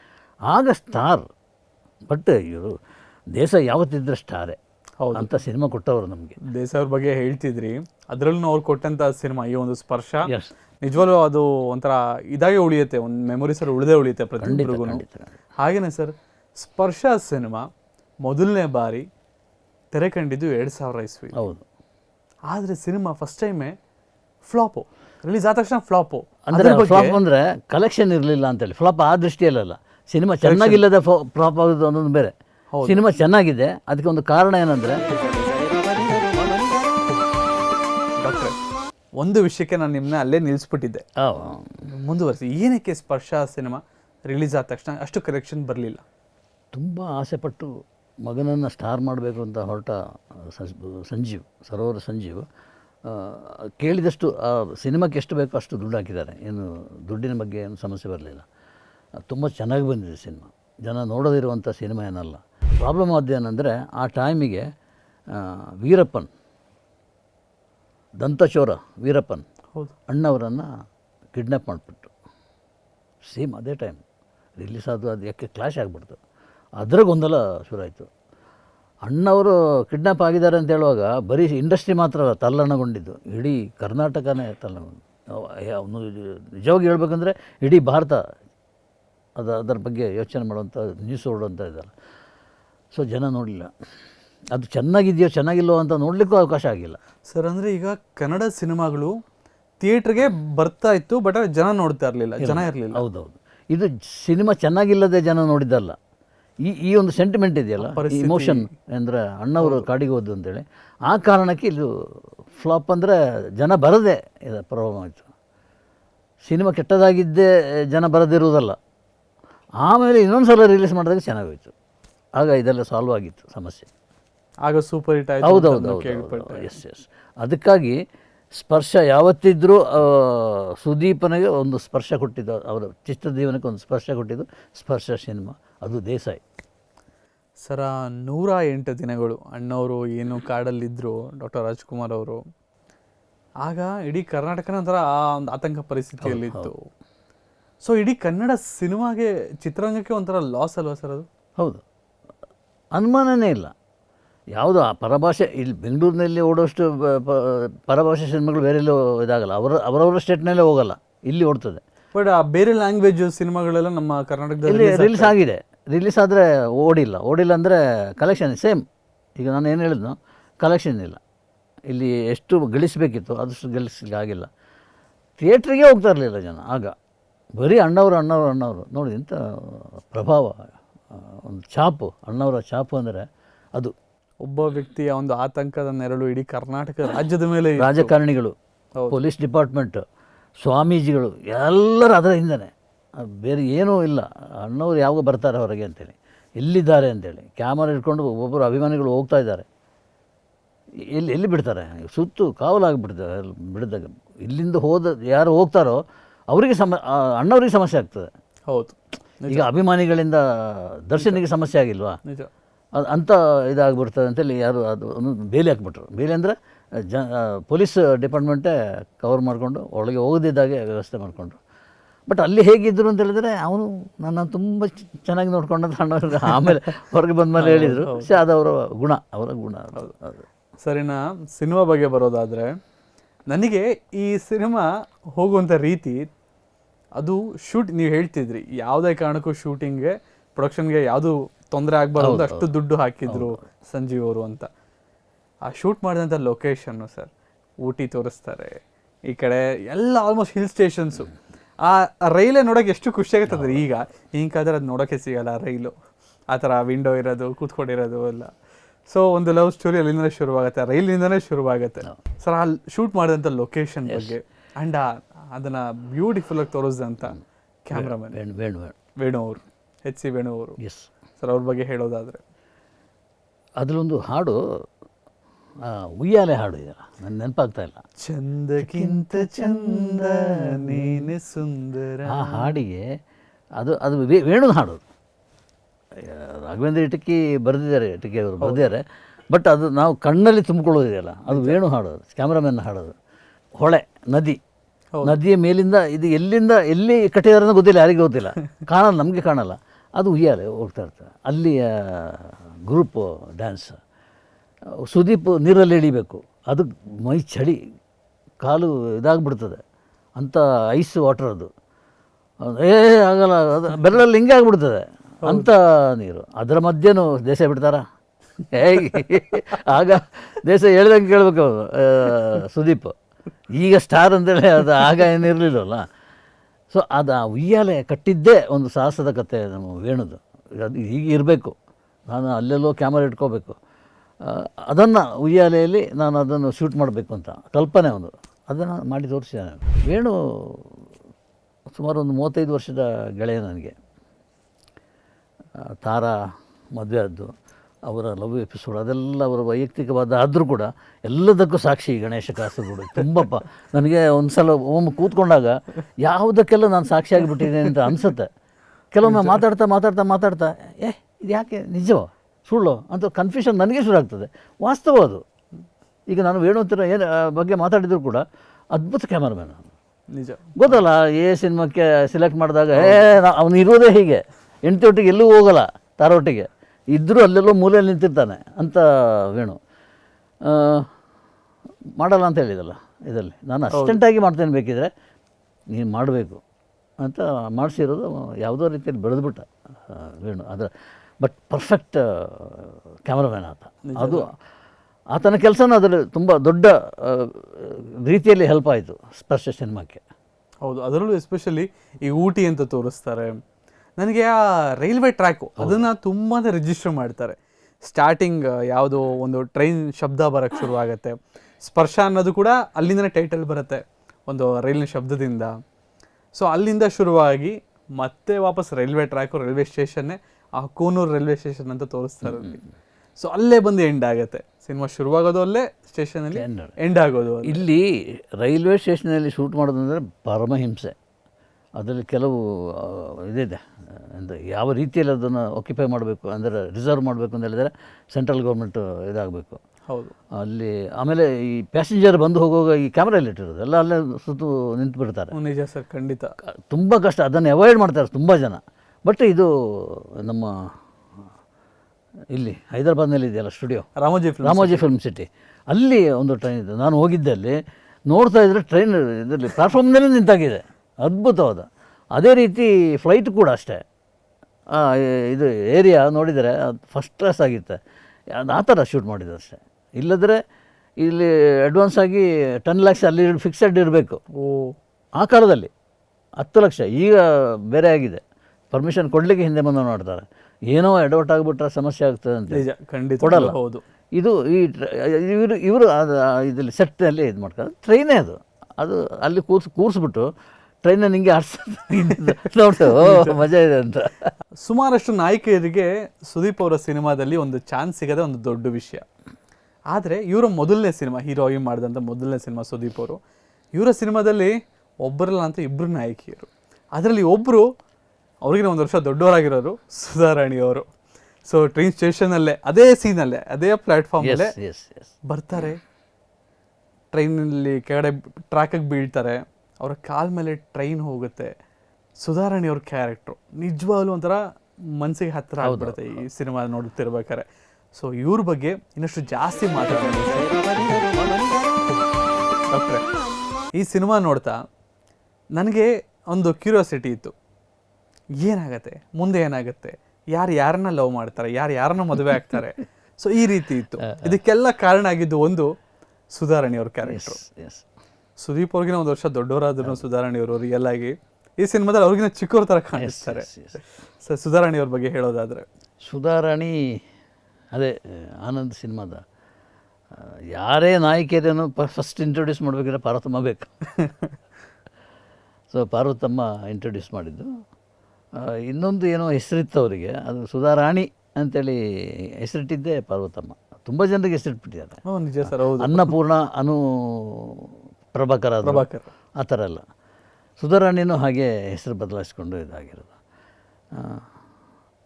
ಆಗ ಸ್ಟಾರ್ ಬಟ್ ಇವರು ದೇಶ ಯಾವತ್ತಿದ್ರೆ ಸ್ಟಾರೇ ಹೌದು. ಅಂತ ಸಿನಿಮಾ ಕೊಟ್ಟವರು ನಮಗೆ. ದೇಶ ಅವ್ರ ಬಗ್ಗೆ ಹೇಳ್ತಿದ್ರಿ. ಅದರಲ್ಲೂ ಅವ್ರು ಕೊಟ್ಟಂಥ ಸಿನಿಮಾ ಈ ಒಂದು ಸ್ಪರ್ಶ ನಿಜವಾಗ್ಲೂ ಅದು ಒಂಥರ ಇದಾಗೆ ಉಳಿಯುತ್ತೆ ಒಂದು ಮೆಮೊರೀಸ್ ಅಲ್ಲಿ ಉಳಿದೇ ಉಳಿಯುತ್ತೆ ಪ್ರತಿಯೊಬ್ಬರಿಗೂ. ಹಾಗೇನೆ ಸರ್ ಸ್ಪರ್ಶ ಸಿನಿಮಾ ಮೊದಲನೇ ಬಾರಿ ತೆರೆ ಕಂಡಿದ್ದು ಎರಡು ಸಾವಿರ ಇಸ್ವಿ. ಹೌದು. ಆದರೆ ಸಿನಿಮಾ ಫಸ್ಟ್ ಟೈಮೇ ಫ್ಲಾಪು. ರಿಲೀಸ್ ಆದ ತಕ್ಷಣ ಫ್ಲಾಪು. ಅಂದರೆ ಫ್ಲಾಪ್ ಅಂದರೆ ಕಲೆಕ್ಷನ್ ಇರಲಿಲ್ಲ ಅಂತೇಳಿ ಫ್ಲಾಪ್ ಆ ದೃಷ್ಟಿಯಲ್ಲಲ್ಲ ಸಿನಿಮಾ ಚೆನ್ನಾಗಿಲ್ಲದೆ ಫ್ಲಾಪ್ ಆಗೋದು ಅನ್ನೋದು ಬೇರೆ. ಸಿನಿಮಾ ಚೆನ್ನಾಗಿದೆ. ಅದಕ್ಕೆ ಒಂದು ಕಾರಣ ಏನಂದರೆ ಡಾಕ್ಟ್ರೆ ಒಂದು ವಿಷಯಕ್ಕೆ ನಾನು ನಿಮ್ಮನ್ನ ಅಲ್ಲೇ ನಿಲ್ಲಿಸ್ಬಿಟ್ಟಿದ್ದೆ ಮುಂದುವರಿಸಿ. ಏನಕ್ಕೆ ಸ್ಪರ್ಶ ಸಿನಿಮಾ ರಿಲೀಸ್ ಆದ ತಕ್ಷಣ ಅಷ್ಟು ಕಲೆಕ್ಷನ್ ಬರಲಿಲ್ಲ? ತುಂಬ ಆಸೆಪಟ್ಟು ಮಗನನ್ನು ಸ್ಟಾರ್ ಮಾಡಬೇಕು ಅಂತ ಹೊರಟ ಸಂಜೀವ್ ಸರೋವರ ಸಂಜೀವ್ ಕೇಳಿದಷ್ಟು ಆ ಸಿನಿಮಾಕ್ಕೆ ಎಷ್ಟು ಬೇಕೋ ಅಷ್ಟು ದುಡ್ಡು ಹಾಕಿದ್ದಾರೆ. ಏನು ದುಡ್ಡಿನ ಬಗ್ಗೆ ಏನು ಸಮಸ್ಯೆ ಬರಲಿಲ್ಲ. ತುಂಬ ಚೆನ್ನಾಗಿ ಬಂದಿದೆ ಸಿನಿಮಾ. ಜನ ನೋಡೋದಿರುವಂಥ ಸಿನಿಮಾ ಏನಲ್ಲ. ಪ್ರಾಬ್ಲಮ್ ಆದ್ದೇನೆಂದರೆ ಆ ಟೈಮಿಗೆ ವೀರಪ್ಪನ್ ದಂತಚೋರ ವೀರಪ್ಪನ್ ಹೌದು. ಅಣ್ಣವರನ್ನು ಕಿಡ್ನಾಪ್ ಮಾಡಿಬಿಟ್ಟು ಸೇಮ್ ಅದೇ ಟೈಮ್. ರಿಲೀಸ್ ಆದ ಅದು ಯಾಕೆ ಕ್ಲಾಶ್ ಆಗಿಬಿಡ್ತು. ಅದರ ಗೊಂದಲ ಶುರುವಾಯಿತು. ಅಣ್ಣವರು ಕಿಡ್ನಾಪ್ ಆಗಿದ್ದಾರೆ ಅಂತ ಹೇಳುವಾಗ ಬರೀ ಇಂಡಸ್ಟ್ರಿ ಮಾತ್ರ ತಲ್ಲಣಗೊಂಡಿದ್ದು. ಇಡೀ ಕರ್ನಾಟಕನೇ ತಲ್ಲಣಗೊಂಡು ಅವ್ನು ನಿಜವಾಗಿ ಹೇಳ್ಬೇಕಂದ್ರೆ ಇಡೀ ಭಾರತ ಅದು ಅದರ ಬಗ್ಗೆ ಯೋಚನೆ ಮಾಡುವಂಥ ನ್ಯೂಸ್ ಓಡುವಂಥ ಇದ್ದಾರೆ ಸೊ ಜನ ನೋಡಲಿಲ್ಲ. ಅದು ಚೆನ್ನಾಗಿದೆಯೋ ಚೆನ್ನಾಗಿಲ್ಲೋ ಅಂತ ನೋಡಲಿಕ್ಕೂ ಅವಕಾಶ ಆಗಿಲ್ಲ. ಸರ್ ಅಂದರೆ ಈಗ ಕನ್ನಡ ಸಿನಿಮಾಗಳು ಥಿಯೇಟ್ರಿಗೆ ಬರ್ತಾ ಇತ್ತು ಬಟ್ ಜನ ನೋಡ್ತಾ ಇರಲಿಲ್ಲ ಜನ ಇರಲಿಲ್ಲ. ಹೌದೌದು. ಇದು ಸಿನಿಮಾ ಚೆನ್ನಾಗಿಲ್ಲದೆ ಜನ ನೋಡಿದ್ದಲ್ಲ. ಈ ಈ ಒಂದು ಸೆಂಟಿಮೆಂಟ್ ಇದೆಯಲ್ಲ ಇಮೋಷನ್ ಅಂದರೆ ಅಣ್ಣವರು ಕಾಡಿಗೆ ಹೋದ್ದು ಅಂತೇಳಿ ಆ ಕಾರಣಕ್ಕೆ ಇದು ಫ್ಲಾಪ್ ಅಂದರೆ ಜನ ಬರದೆ ಇದು ಪ್ರಾಬ್ಲಮ್ ಆಯಿತು. ಸಿನಿಮಾ ಕೆಟ್ಟದಾಗಿದ್ದೇ ಜನ ಬರದಿರುವುದಲ್ಲ ಆಮೇಲೆ ಇನ್ನೊಂದು ಸಲ ರಿಲೀಸ್ ಮಾಡಿದಾಗ ಚೆನ್ನಾಗೋಯ್ತು. ಆಗ ಇದೆಲ್ಲ ಸಾಲ್ವ್ ಆಗಿತ್ತು ಸಮಸ್ಯೆ. ಆಗ ಸೂಪರ್ ಹಿಟ್ ಆಯ್ತು ಹೌದೌದು ಎಸ್ ಎಸ್ ಅದಕ್ಕಾಗಿ ಸ್ಪರ್ಶ ಯಾವತ್ತಿದ್ರೂ ಸುದೀಪನಿಗೆ ಒಂದು ಸ್ಪರ್ಶ ಕೊಟ್ಟಿದ್ದು ಅವರ ಚಿತ್ರಜೀವನಕ್ಕೆ ಒಂದು ಸ್ಪರ್ಶ ಕೊಟ್ಟಿದ್ದು ಸ್ಪರ್ಶ ಸಿನಿಮಾ. ಅದು ದೇಸಾಯಿ. ಸರ ನೂರ ಎಂಟು ದಿನಗಳು ಅಣ್ಣವರು ಏನು ಕಾಡಲ್ಲಿದ್ದರು ಡಾಕ್ಟರ್ ರಾಜ್ಕುಮಾರ್ ಅವರು. ಆಗ ಇಡೀ ಕರ್ನಾಟಕನ ಒಂಥರ ಆ ಒಂದು ಆತಂಕ ಪರಿಸ್ಥಿತಿಯಲ್ಲಿತ್ತು. ಸೊ ಇಡೀ ಕನ್ನಡ ಸಿನಿಮಾಗೆ ಚಿತ್ರರಂಗಕ್ಕೆ ಒಂಥರ ಲಾಸ್ ಅಲ್ವಾ ಸರ್ ಅದು? ಹೌದು. ಅನುಮಾನನೇ ಇಲ್ಲ. ಯಾವುದು ಆ ಪರಭಾಷೆ ಇಲ್ಲಿ ಬೆಂಗಳೂರಿನಲ್ಲಿ ಓಡೋಷ್ಟು ಪರಭಾಷೆ ಸಿನಿಮಾಗಳು ಬೇರೆ ಎಲ್ಲೂ ಇದಾಗಲ್ಲ. ಅವರ ಅವರವರ ಸ್ಟೇಟ್ನಲ್ಲೇ ಹೋಗಲ್ಲ ಇಲ್ಲಿ ಓಡ್ತದೆ. ಬಟ್ ಆ ಬೇರೆ ಲ್ಯಾಂಗ್ವೇಜ್ ಸಿನಿಮಾಗಳೆಲ್ಲ ನಮ್ಮ ಕರ್ನಾಟಕದಲ್ಲಿ ರಿಲೀಸ್ ಆಗಿದೆ. ರಿಲೀಸ್ ಆದರೆ ಓಡಿಲ್ಲ. ಓಡಿಲ್ಲ ಅಂದರೆ ಕಲೆಕ್ಷನ್ ಸೇಮ್ ಈಗ ನಾನು ಏನು ಹೇಳಿದ್ನೋ ಕಲೆಕ್ಷನ್ ಇಲ್ಲ. ಇಲ್ಲಿ ಎಷ್ಟು ಗಳಿಸಬೇಕಿತ್ತು ಅದಷ್ಟು ಗಳಿಸ್ಲಿಕ್ಕೆ ಆಗಿಲ್ಲ ಥಿಯೇಟ್ರಿಗೆ ಹೋಗ್ತಾ ಇರಲಿಲ್ಲ ಜನ ಆಗ. ಬರೀ ಅಣ್ಣವರು ಅಣ್ಣವರು ಅಣ್ಣವರು. ನೋಡಿ ಇಂಥ ಪ್ರಭಾವ ಒಂದು ಛಾಪು ಅಣ್ಣವರ ಛಾಪು ಅಂದರೆ ಅದು ಒಬ್ಬ ವ್ಯಕ್ತಿಯ ಒಂದು ಆತಂಕದ ನೆರಳು ಇಡೀ ಕರ್ನಾಟಕ ರಾಜ್ಯದ ಮೇಲೆ ಇತ್ತು. ರಾಜಕಾರಣಿಗಳು ಪೊಲೀಸ್ ಡಿಪಾರ್ಟ್ಮೆಂಟ್ ಸ್ವಾಮೀಜಿಗಳು ಎಲ್ಲರೂ ಅದರ ಹಿಂದೆನೇ ಅದು ಬೇರೆ ಏನೂ ಇಲ್ಲ. ಅಣ್ಣವ್ರು ಯಾವಾಗ ಬರ್ತಾರೆ ಹೊರಗೆ ಅಂತೇಳಿ. ಎಲ್ಲಿದ್ದಾರೆ ಅಂತೇಳಿ. ಕ್ಯಾಮರಾ ಇಟ್ಕೊಂಡು ಒಬ್ಬೊಬ್ಬರು ಅಭಿಮಾನಿಗಳು ಹೋಗ್ತಾ ಇದ್ದಾರೆ. ಎಲ್ಲಿ ಎಲ್ಲಿ ಬಿಡ್ತಾರೆ? ಸುತ್ತು ಕಾವಲಾಗಿಬಿಡ್ತಾರೆ ಬಿಡ್ತಾರೆ ಬಿಡಿದಾಗ ಇಲ್ಲಿಂದ ಹೋದ ಯಾರು ಹೋಗ್ತಾರೋ ಅವರಿಗೆ ಸಮ ಆ, ಅಣ್ಣವ್ರಿಗೆ ಸಮಸ್ಯೆ ಆಗ್ತದೆ. ಹೌದು. ಈಗ ಅಭಿಮಾನಿಗಳಿಂದ ದರ್ಶನಿಗೆ ಸಮಸ್ಯೆ ಆಗಿಲ್ವಾ? ನಿಜ. ಅದು ಅಂಥ ಇದಾಗ್ಬಿಡ್ತದೆ ಅಂತೇಳಿ ಯಾರು ಅದು ಒಂದು ಬೇಲಿ ಹಾಕ್ಬಿಟ್ರು. ಬೇಲಿ ಅಂದರೆ ಜ ಪೊಲೀಸ್ ಡಿಪಾರ್ಟ್ಮೆಂಟೇ ಕವರ್ ಮಾಡಿಕೊಂಡು ಒಳಗೆ ಹೋಗದಿದ್ದಾಗೆ ವ್ಯವಸ್ಥೆ ಮಾಡಿಕೊಂಡ್ರು. ಬಟ್ ಅಲ್ಲಿ ಹೇಗಿದ್ದರು ಅಂತ ಹೇಳಿದ್ರೆ ಅವನು ನನ್ನ ತುಂಬ ಚೆನ್ನಾಗಿ ನೋಡ್ಕೊಂಡಂತ ಹಣ ಆಮೇಲೆ ಹೊರಗೆ ಬಂದ ಮೇಲೆ ಹೇಳಿದರು. ಸೊ ಅದು ಅವರ ಗುಣ ಅವರ ಗುಣ ಸರಿನಾ ಸಿನಿಮಾ ಬಗ್ಗೆ ಬರೋದಾದರೆ ನನಗೆ ಈ ಸಿನಿಮಾ ಹೋಗುವಂಥ ರೀತಿ ಅದು ಶೂಟ್ ನೀವು ಹೇಳ್ತಿದ್ರಿ ಯಾವುದೇ ಕಾರಣಕ್ಕೂ ಶೂಟಿಂಗ್ಗೆ ಪ್ರೊಡಕ್ಷನ್ಗೆ ಯಾವುದು ತೊಂದರೆ ಆಗಬಾರ್ದು ಅಷ್ಟು ದುಡ್ಡು ಹಾಕಿದ್ರು ಸಂಜೀವ್ ಅವರು ಅಂತ. ಆ ಶೂಟ್ ಮಾಡಿದಂಥ ಲೊಕೇಶನ್ನು ಸರ್ ಊಟಿ ತೋರಿಸ್ತಾರೆ. ಈ ಕಡೆ ಎಲ್ಲ ಆಲ್ಮೋಸ್ಟ್ ಹಿಲ್ ಸ್ಟೇಷನ್ಸು ಆ ರೈಲೇ ನೋಡೋಕೆ ಎಷ್ಟು ಖುಷಿ ಅಂದ್ರೆ ಈಗ ಹಿಂಗಾದ್ರೆ ಅದು ನೋಡೋಕ್ಕೆ ಸಿಗಲ್ಲ ರೈಲು. ಆ ಥರ ವಿಂಡೋ ಇರೋದು ಕೂತ್ಕೊಂಡಿರೋದು ಎಲ್ಲ. ಸೊ ಒಂದು ಲವ್ ಸ್ಟೋರಿ ಅಲ್ಲಿಂದಲೇ ಶುರುವಾಗುತ್ತೆ ರೈಲಿಂದಲೇ ಶುರುವಾಗುತ್ತೆ. ಸರ್ ಆ ಶೂಟ್ ಮಾಡಿದಂಥ ಲೊಕೇಶನ್ ಬಗ್ಗೆ. ಆ್ಯಂಡ್ ಅದನ್ನು ಬ್ಯೂಟಿಫುಲ್ ಆಗಿ ತೋರಿಸಿದಂಥ ಕ್ಯಾಮ್ರಾಮನ್ ವೇಣು ವೇಣು ವೇಣು. ವೇಣು ಅವರು ಎಚ್ ಸಿ ವೇಣು ಅವರು. ಎಸ್ ಸರ್ ಅವ್ರ ಬಗ್ಗೆ ಹೇಳೋದಾದರೆ. ಅದರಲ್ಲೊಂದು ಹಾಡು ಉಯ್ಯಾಲೆ ಹಾಡು ಇದೆಯಲ್ಲ ನನ್ನ ನೆನಪಾಗ್ತಾ ಇಲ್ಲ. ಚಂದಕ್ಕಿಂತ ಚಂದ ನೀನೆ ಸುಂದರ. ಆ ಹಾಡಿಗೆ ಅದು ಅದು ವೇಣು ಹಾಡು ರಾಘವೇಂದ್ರ ಇಟಕಿ ಬರೆದಿದ್ದಾರೆ ಇಟಕಿ ಅವರು ಬರೆದಿದ್ದಾರೆ. ಬಟ್ ಅದು ನಾವು ಕಣ್ಣಲ್ಲಿ ತುಂಬಿಕೊಳ್ಳೋದಿದೆಯಲ್ಲ ಅದು ವೇಣು ಹಾಡೋದು ಕ್ಯಾಮ್ರಾಮನ್ ಹಾಡೋದು ಹೊಳೆ ನದಿ. ನದಿಯ ಮೇಲಿಂದ ಇದು ಎಲ್ಲಿಂದ ಎಲ್ಲಿ ಕಟ್ಟಿದಾರೆ ಗೊತ್ತಿಲ್ಲ ಯಾರಿಗೂ ಗೊತ್ತಿಲ್ಲ. ಕಾಣಲ್ಲ ನಮಗೆ ಕಾಣಲ್ಲ. ಅದು ಉಯ್ಯಾಲೆ, ಹೋಗ್ತಾ ಇರ್ತದೆ. ಅಲ್ಲಿಯ ಗ್ರೂಪ್ ಡ್ಯಾನ್ಸ್ ಸುದೀಪ್ ನೀರಲ್ಲಿ ಇಳಿಬೇಕು ಅದು ಮೈ ಚಳಿ, ಕಾಲು ಇದಾಗ್ಬಿಡ್ತದೆ. ಅಂಥ ಐಸ್ ವಾಟರ್ ಅದು. ಏ ಆಗಲ್ಲ, ಅದು ಬೆರಳಲ್ಲಿ ಹಿಂಗೆ ಆಗ್ಬಿಡ್ತದೆ. ಅಂಥ ನೀರು. ಅದರ ಮಧ್ಯೆನೂ ದೇಶ ಬಿಡ್ತಾರ? ಹೇಗೆ? ಆಗ ದೇಶ ಹೇಳ್ದಂಗೆ ಕೇಳಬೇಕು ಸುದೀಪ್. ಈಗ ಸ್ಟಾರ್ ಅಂತೇಳಿ ಅದು ಆಗ ಏನಿರಲಿಲ್ಲವಲ್ಲ. ಸೊ ಅದು ಆ ಉಯ್ಯಾಲೆ ಕಟ್ಟಿದ್ದೇ ಒಂದು ಸಾಹಸದ ಕತೆ ನಮ್ಮ ವೇಣುದು. ಅದು ಹೀಗೆ ಇರಬೇಕು. ನಾನು ಅಲ್ಲೆಲ್ಲೋ ಕ್ಯಾಮರಾ ಇಟ್ಕೋಬೇಕು. ಅದನ್ನು ಉಯ್ಯಾಲೆಯಲ್ಲಿ ನಾನು ಅದನ್ನು ಶೂಟ್ ಮಾಡಬೇಕು ಅಂತ. ಕಲ್ಪನೆ ಒಂದು. ಅದನ್ನು ಮಾಡಿ ತೋರಿಸಿದೆ ವೇಣು ಸುಮಾರು ಒಂದು ಮೂವತ್ತೈದು ವರ್ಷದ ಗೆಳೆಯ ನನಗೆ. ತಾರಾ ಮದುವೆ ಆದ್ದು. ಅವರ ಲವ್ ಎಪಿಸೋಡ್ ಅದೆಲ್ಲ ಅವರ ವೈಯಕ್ತಿಕವಾದ ಆದರೂ ಕೂಡ ಎಲ್ಲದಕ್ಕೂ ಸಾಕ್ಷಿ ಗಣೇಶ ಕಾಸರಗೋಡು. ತುಂಬಪ್ಪ ನನಗೆ ಒಂದು ಸಲ ಒಮ್ಮೆ ಕೂತ್ಕೊಂಡಾಗ ಯಾವುದಕ್ಕೆಲ್ಲ ನಾನು ಸಾಕ್ಷಿಯಾಗಿಬಿಟ್ಟಿದ್ದೀನಿ ಅಂತ ಅನಿಸುತ್ತೆ. ಕೆಲವೊಮ್ಮೆ ಮಾತಾಡ್ತಾ ಮಾತಾಡ್ತಾ ಮಾತಾಡ್ತಾ ಏ ಇದು ಯಾಕೆ? ನಿಜವೋ? ಸುಳ್ಳು? ಅಂತ ಕನ್ಫ್ಯೂಷನ್ ನನಗೆ ಶುರು ಆಗ್ತದೆ. ವಾಸ್ತವ ಅದು. ಈಗ ನಾನು ವೇಣು ಹತ್ತಿರ ಏನು ಬಗ್ಗೆ ಮಾತಾಡಿದರೂ ಕೂಡ ಅದ್ಭುತ ಕ್ಯಾಮರಾಮ್ಯಾನ್ ನಿಜ. ಗೊತ್ತಲ್ಲ ಏ ಸಿನಿಮಾಕ್ಕೆ ಸೆಲೆಕ್ಟ್ ಮಾಡಿದಾಗ ಏ ಅವನು ಇರೋದೇ ಹೀಗೆ. ಹೆಂಡತಿ ಒಟ್ಟಿಗೆ ಎಲ್ಲೂ ಹೋಗಲ್ಲ ತಾರೊಟ್ಟಿಗೆ. ಇದ್ದರೂ ಅಲ್ಲೆಲ್ಲೋ ಮೂಲೆಯಲ್ಲಿ ನಿಂತಿರ್ತಾನೆ ಅಂತ ವೇಣು. ಮಾಡಲ್ಲ ಅಂತ ಹೇಳಿದಲ್ಲ ಇದರಲ್ಲಿ. ನಾನು ಅಸಿಸ್ಟೆಂಟಾಗಿ ಮಾಡ್ತೇನೆ ಬೇಕಿದ್ರೆ ನೀನು ಮಾಡಬೇಕು ಅಂತ ಮಾಡಿಸಿರೋದು ಯಾವುದೋ ರೀತಿಯಲ್ಲಿ ಬೆಳೆದ್ಬಿಟ್ಟ ವೇಣು. ಅದರ ಬಟ್ ಪರ್ಫೆಕ್ಟ್ ಕ್ಯಾಮ್ರಾಮ್ಯಾನ್ ಆತ. ಅದು ಆತನ ಕೆಲಸನೂ ಅದರಲ್ಲಿ ತುಂಬ ದೊಡ್ಡ ರೀತಿಯಲ್ಲಿ ಹೆಲ್ಪ್ ಆಯಿತು ಸ್ಪರ್ಶ ಸಿನಿಮಾಕ್ಕೆ. ಹೌದು ಅದರಲ್ಲೂ ಎಸ್ಪೆಷಲಿ ಈ ಊಟಿ ಅಂತ ತೋರಿಸ್ತಾರೆ. ನನಗೆ ಆ ರೈಲ್ವೆ ಟ್ರ್ಯಾಕು ಅದನ್ನು ತುಂಬಾ ರಿಜಿಸ್ಟರ್ ಮಾಡ್ತಾರೆ. ಸ್ಟಾರ್ಟಿಂಗ್ ಯಾವುದೋ ಒಂದು ಟ್ರೈನ್ ಶಬ್ದ ಬರೋಕ್ಕೆ ಶುರುವಾಗುತ್ತೆ ಸ್ಪರ್ಶ ಅನ್ನೋದು ಕೂಡ ಅಲ್ಲಿಂದನೇ ಟೈಟಲ್ ಬರುತ್ತೆ ಒಂದು ರೈಲಿನ ಶಬ್ದದಿಂದ. ಸೊ ಅಲ್ಲಿಂದ ಶುರುವಾಗಿ ಮತ್ತೆ ವಾಪಸ್ ರೈಲ್ವೆ ಟ್ರ್ಯಾಕು ರೈಲ್ವೆ ಸ್ಟೇಷನ್ನೇ ಆ ಕೂನೂರು ರೈಲ್ವೆ ಸ್ಟೇಷನ್ ಅಂತ ತೋರಿಸ್ತಾರೆ ಅಲ್ಲಿ. ಸೊ ಅಲ್ಲೇ ಬಂದು ಎಂಡ್ ಆಗುತ್ತೆ. ಸಿನಿಮಾ ಶುರುವಾಗೋದು ಅಲ್ಲೇ ಸ್ಟೇಷನಲ್ಲಿ ಎಂಡ್ ಆಗೋದು ಇಲ್ಲಿ ರೈಲ್ವೆ ಸ್ಟೇಷನಲ್ಲಿ ಶೂಟ್ ಮಾಡೋದಂದರೆ ಪರಮಹಿಂಸೆ. ಅದರಲ್ಲಿ ಕೆಲವು ಇದಿದೆ. ಅಂದರೆ ಯಾವ ರೀತಿಯಲ್ಲಿ ಅದನ್ನು ಆಕ್ಯುಪೈ ಮಾಡಬೇಕು ಅಂದರೆ ರಿಸರ್ವ್ ಮಾಡಬೇಕು ಅಂತ ಹೇಳಿದರೆ ಸೆಂಟ್ರಲ್ ಗೌರ್ಮೆಂಟ್ ಇದಾಗಬೇಕು. ಹೌದು. ಅಲ್ಲಿ ಆಮೇಲೆ ಈ ಪ್ಯಾಸೆಂಜರ್ ಬಂದು ಹೋಗುವಾಗ ಈ ಕ್ಯಾಮ್ರಾ ಇಟ್ಟಿರೋದು ಎಲ್ಲ ಅಲ್ಲೇ ಸುತ್ತು ನಿಂತು ಬಿಡ್ತಾರೆ. ನಿಜ ಸರ್ ಖಂಡಿತ. ತುಂಬ ಕಷ್ಟ ಅದನ್ನು ಅವಾಯ್ಡ್ ಮಾಡ್ತಾರೆ ತುಂಬ ಜನ. ಬಟ್ ಇದು ನಮ್ಮ ಇಲ್ಲಿ ಹೈದರಾಬಾದ್ನಲ್ಲಿ ಇದೆಯಲ್ಲ studio Ramoji Ramoji film city ಅಲ್ಲಿ ಒಂದು ಟ್ರೈನ್ ಇದೆ. ನಾನು ಹೋಗಿದ್ದಲ್ಲಿ ನೋಡ್ತಾ ಇದ್ರೆ ಟ್ರೈನ್ ಇದರಲ್ಲಿ ಪ್ಲಾಟ್ಫಾರ್ಮ್ನಲ್ಲೇ ನಿಂತಾಗಿದೆ. ಅದ್ಭುತವಾದ. ಅದೇ ರೀತಿ ಫ್ಲೈಟ್ ಕೂಡ ಅಷ್ಟೇ. ಇದು ಏರಿಯಾ ನೋಡಿದರೆ ಅದು ಫಸ್ಟ್ ಕ್ಲಾಸ್ ಆಗಿತ್ತೆ ಅದು ಆ ಥರ ಶೂಟ್ ಮಾಡಿದ್ದು ಅಷ್ಟೇ. ಇಲ್ಲದ್ರೆ ಇಲ್ಲಿ ಅಡ್ವಾನ್ಸ್ ಆಗಿ ಟೆನ್ ಲ್ಯಾಕ್ಸ್ ಅಲ್ಲಿ ಫಿಕ್ಸೆಡ್ ಇರಬೇಕು. ಓ. ಆ ಕಾಲದಲ್ಲಿ ಹತ್ತು ಲಕ್ಷ. ಈಗ ಬೇರೆ ಆಗಿದೆ. ಪರ್ಮಿಷನ್ ಕೊಡಲಿಕ್ಕೆ ಹಿಂದೆ ಬಂದು ಮಾಡ್ತಾರೆ ಏನೋ ಎಡವಟ್ ಆಗಿಬಿಟ್ರೆ ಸಮಸ್ಯೆ ಆಗ್ತದೆ ಅಂತ ನಿಜ ಖಂಡಿತ ಕೊಡಲ್ಲ. ಹೌದು. ಇದು ಈ ಇವರು ಇವರು ಅದು ಇದರಲ್ಲಿ ಸೆಟ್ನಲ್ಲಿ ಇದು ಮಾಡ್ತಾರೆ ಟ್ರೈನೇ ಅದು. ಅದು ಅಲ್ಲಿ ಕೂರ್ಸ್ ಕೂರಿಸ್ಬಿಟ್ಟು ಟ್ರೈನ ನಿಂಗೆ ಓ ಮಜಾ ಇದೆ ಅಂತ. ಸುಮಾರಷ್ಟು ನಾಯಕಿಯರಿಗೆ ಸುದೀಪ್ ಅವರ ಸಿನಿಮಾದಲ್ಲಿ ಒಂದು ಚಾನ್ಸ್ ಸಿಗದೆ ಒಂದು ದೊಡ್ಡ ವಿಷಯ. ಆದರೆ ಇವರ ಮೊದಲನೇ ಸಿನಿಮಾ ಹೀರೋಯಿನ್ ಮಾಡಿದಂಥ ಮೊದಲನೇ ಸಿನಿಮಾ ಸುದೀಪ್ ಅವರು. ಇವರ ಸಿನಿಮಾದಲ್ಲಿ ಒಬ್ಬರಲ್ಲ ಅಂತ ಇಬ್ಬರು ನಾಯಕಿಯರು. ಅದರಲ್ಲಿ ಒಬ್ಬರು ಅವ್ರಿಗಿನ ಒಂದು ವರ್ಷ ದೊಡ್ಡವರಾಗಿರೋರು ಸುಧಾರಾಣಿ ಅವರು. ಸೊ ಟ್ರೈನ್ ಸ್ಟೇಷನಲ್ಲೇ ಅದೇ ಸೀನಲ್ಲೇ ಅದೇ ಪ್ಲ್ಯಾಟ್ಫಾರ್ಮಲ್ಲೇ ಎಸ್ ಬರ್ತಾರೆ. ಟ್ರೈನಲ್ಲಿ ಕೆಳಗಡೆ ಟ್ರ್ಯಾಕಿಗೆ ಬೀಳ್ತಾರೆ. ಅವರ ಕಾಲ ಮೇಲೆ ಟ್ರೈನ್ ಹೋಗುತ್ತೆ. ಸುಧಾರಣಿ ಅವ್ರ ಕ್ಯಾರೆಕ್ಟ್ರು ನಿಜವಾಗ್ಲೂ ಒಂಥರ ಮನಸ್ಸಿಗೆ ಹತ್ತಿರ ಆಗ್ಬಿಡುತ್ತೆ ಈ ಸಿನಿಮಾ ನೋಡುತ್ತಿರ್ಬೇಕಾರೆ ಸೊ ಇವ್ರ ಬಗ್ಗೆ ಇನ್ನಷ್ಟು ಜಾಸ್ತಿ ಡಾಕ್ಟ್ರೆ ಈ ಸಿನಿಮಾ ನೋಡ್ತಾ ನನಗೆ ಒಂದು ಕ್ಯೂರಿಯಾಸಿಟಿ ಇತ್ತು. ಏನಾಗತ್ತೆ? ಮುಂದೆ ಏನಾಗುತ್ತೆ? ಯಾರು ಯಾರನ್ನ ಲವ್ ಮಾಡ್ತಾರೆ? ಯಾರು ಯಾರನ್ನ ಮದುವೆ ಆಗ್ತಾರೆ? ಸೊ ಈ ರೀತಿ ಇತ್ತು. ಇದಕ್ಕೆಲ್ಲ ಕಾರಣ ಆಗಿದ್ದು ಒಂದು ಸುಧಾರಣಿ ಅವ್ರ ಕ್ಯಾರೆಕ್ಟರ್ ಎಸ್ ಸುದೀಪ್ ಅವ್ರಿಗಿನ ಒಂದು ವರ್ಷ ದೊಡ್ಡವರಾದ್ರು ಸುಧಾರಾಣಿ ಅವರು ರಿಯಲ್ ಆಗಿ ಈ ಸಿನಿಮಾದಲ್ಲಿ ಅವ್ರಿಗಿನ ಚಿಕ್ಕವ್ರ ತರ ಕಾಣಿಸ್ತಾರೆ. ಸರ್ ಸುಧಾರಾಣಿ ಅವ್ರ ಬಗ್ಗೆ ಹೇಳೋದಾದ್ರೆ. ಸುಧಾರಾಣಿ ಅದೇ ಆನಂದ್ ಸಿನಿಮಾದ ಯಾರೇ ಯಾರೇ ನಾಯಕಿಯರನ್ನು ಫಸ್ಟ್ ಇಂಟ್ರೊಡ್ಯೂಸ್ ಮಾಡಬೇಕಿದ್ರೆ ಪಾರ್ವತಮ್ಮ ಬೇಕು. ಸೊ ಪಾರ್ವತಮ್ಮ ಇಂಟ್ರೊಡ್ಯೂಸ್ ಮಾಡಿದ್ದು. ಇನ್ನೊಂದು ಏನೋ ಹೆಸರಿತ್ತು ಅವರಿಗೆ ಅದು ಸುಧಾರಾಣಿ ಅಂತೇಳಿ ಹೆಸರಿಟ್ಟಿದ್ದೇ ಪಾರ್ವತಮ್ಮ. ತುಂಬ ಜನರಿಗೆ ಹೆಸರಿಟ್ಬಿಟ್ಟಿದ್ದಾರೆ. ಅನ್ನಪೂರ್ಣ ಅನು ಪ್ರಭಾಕರ್ ಆದ್ರು. ಪ್ರಭಾಕರ್. ಆ ಥರ ಎಲ್ಲ ಸುಧಾರಾಣಿನೂ ಹಾಗೆ ಹೆಸರು ಬದಲಾಯಿಸ್ಕೊಂಡು ಇದಾಗಿರೋದು.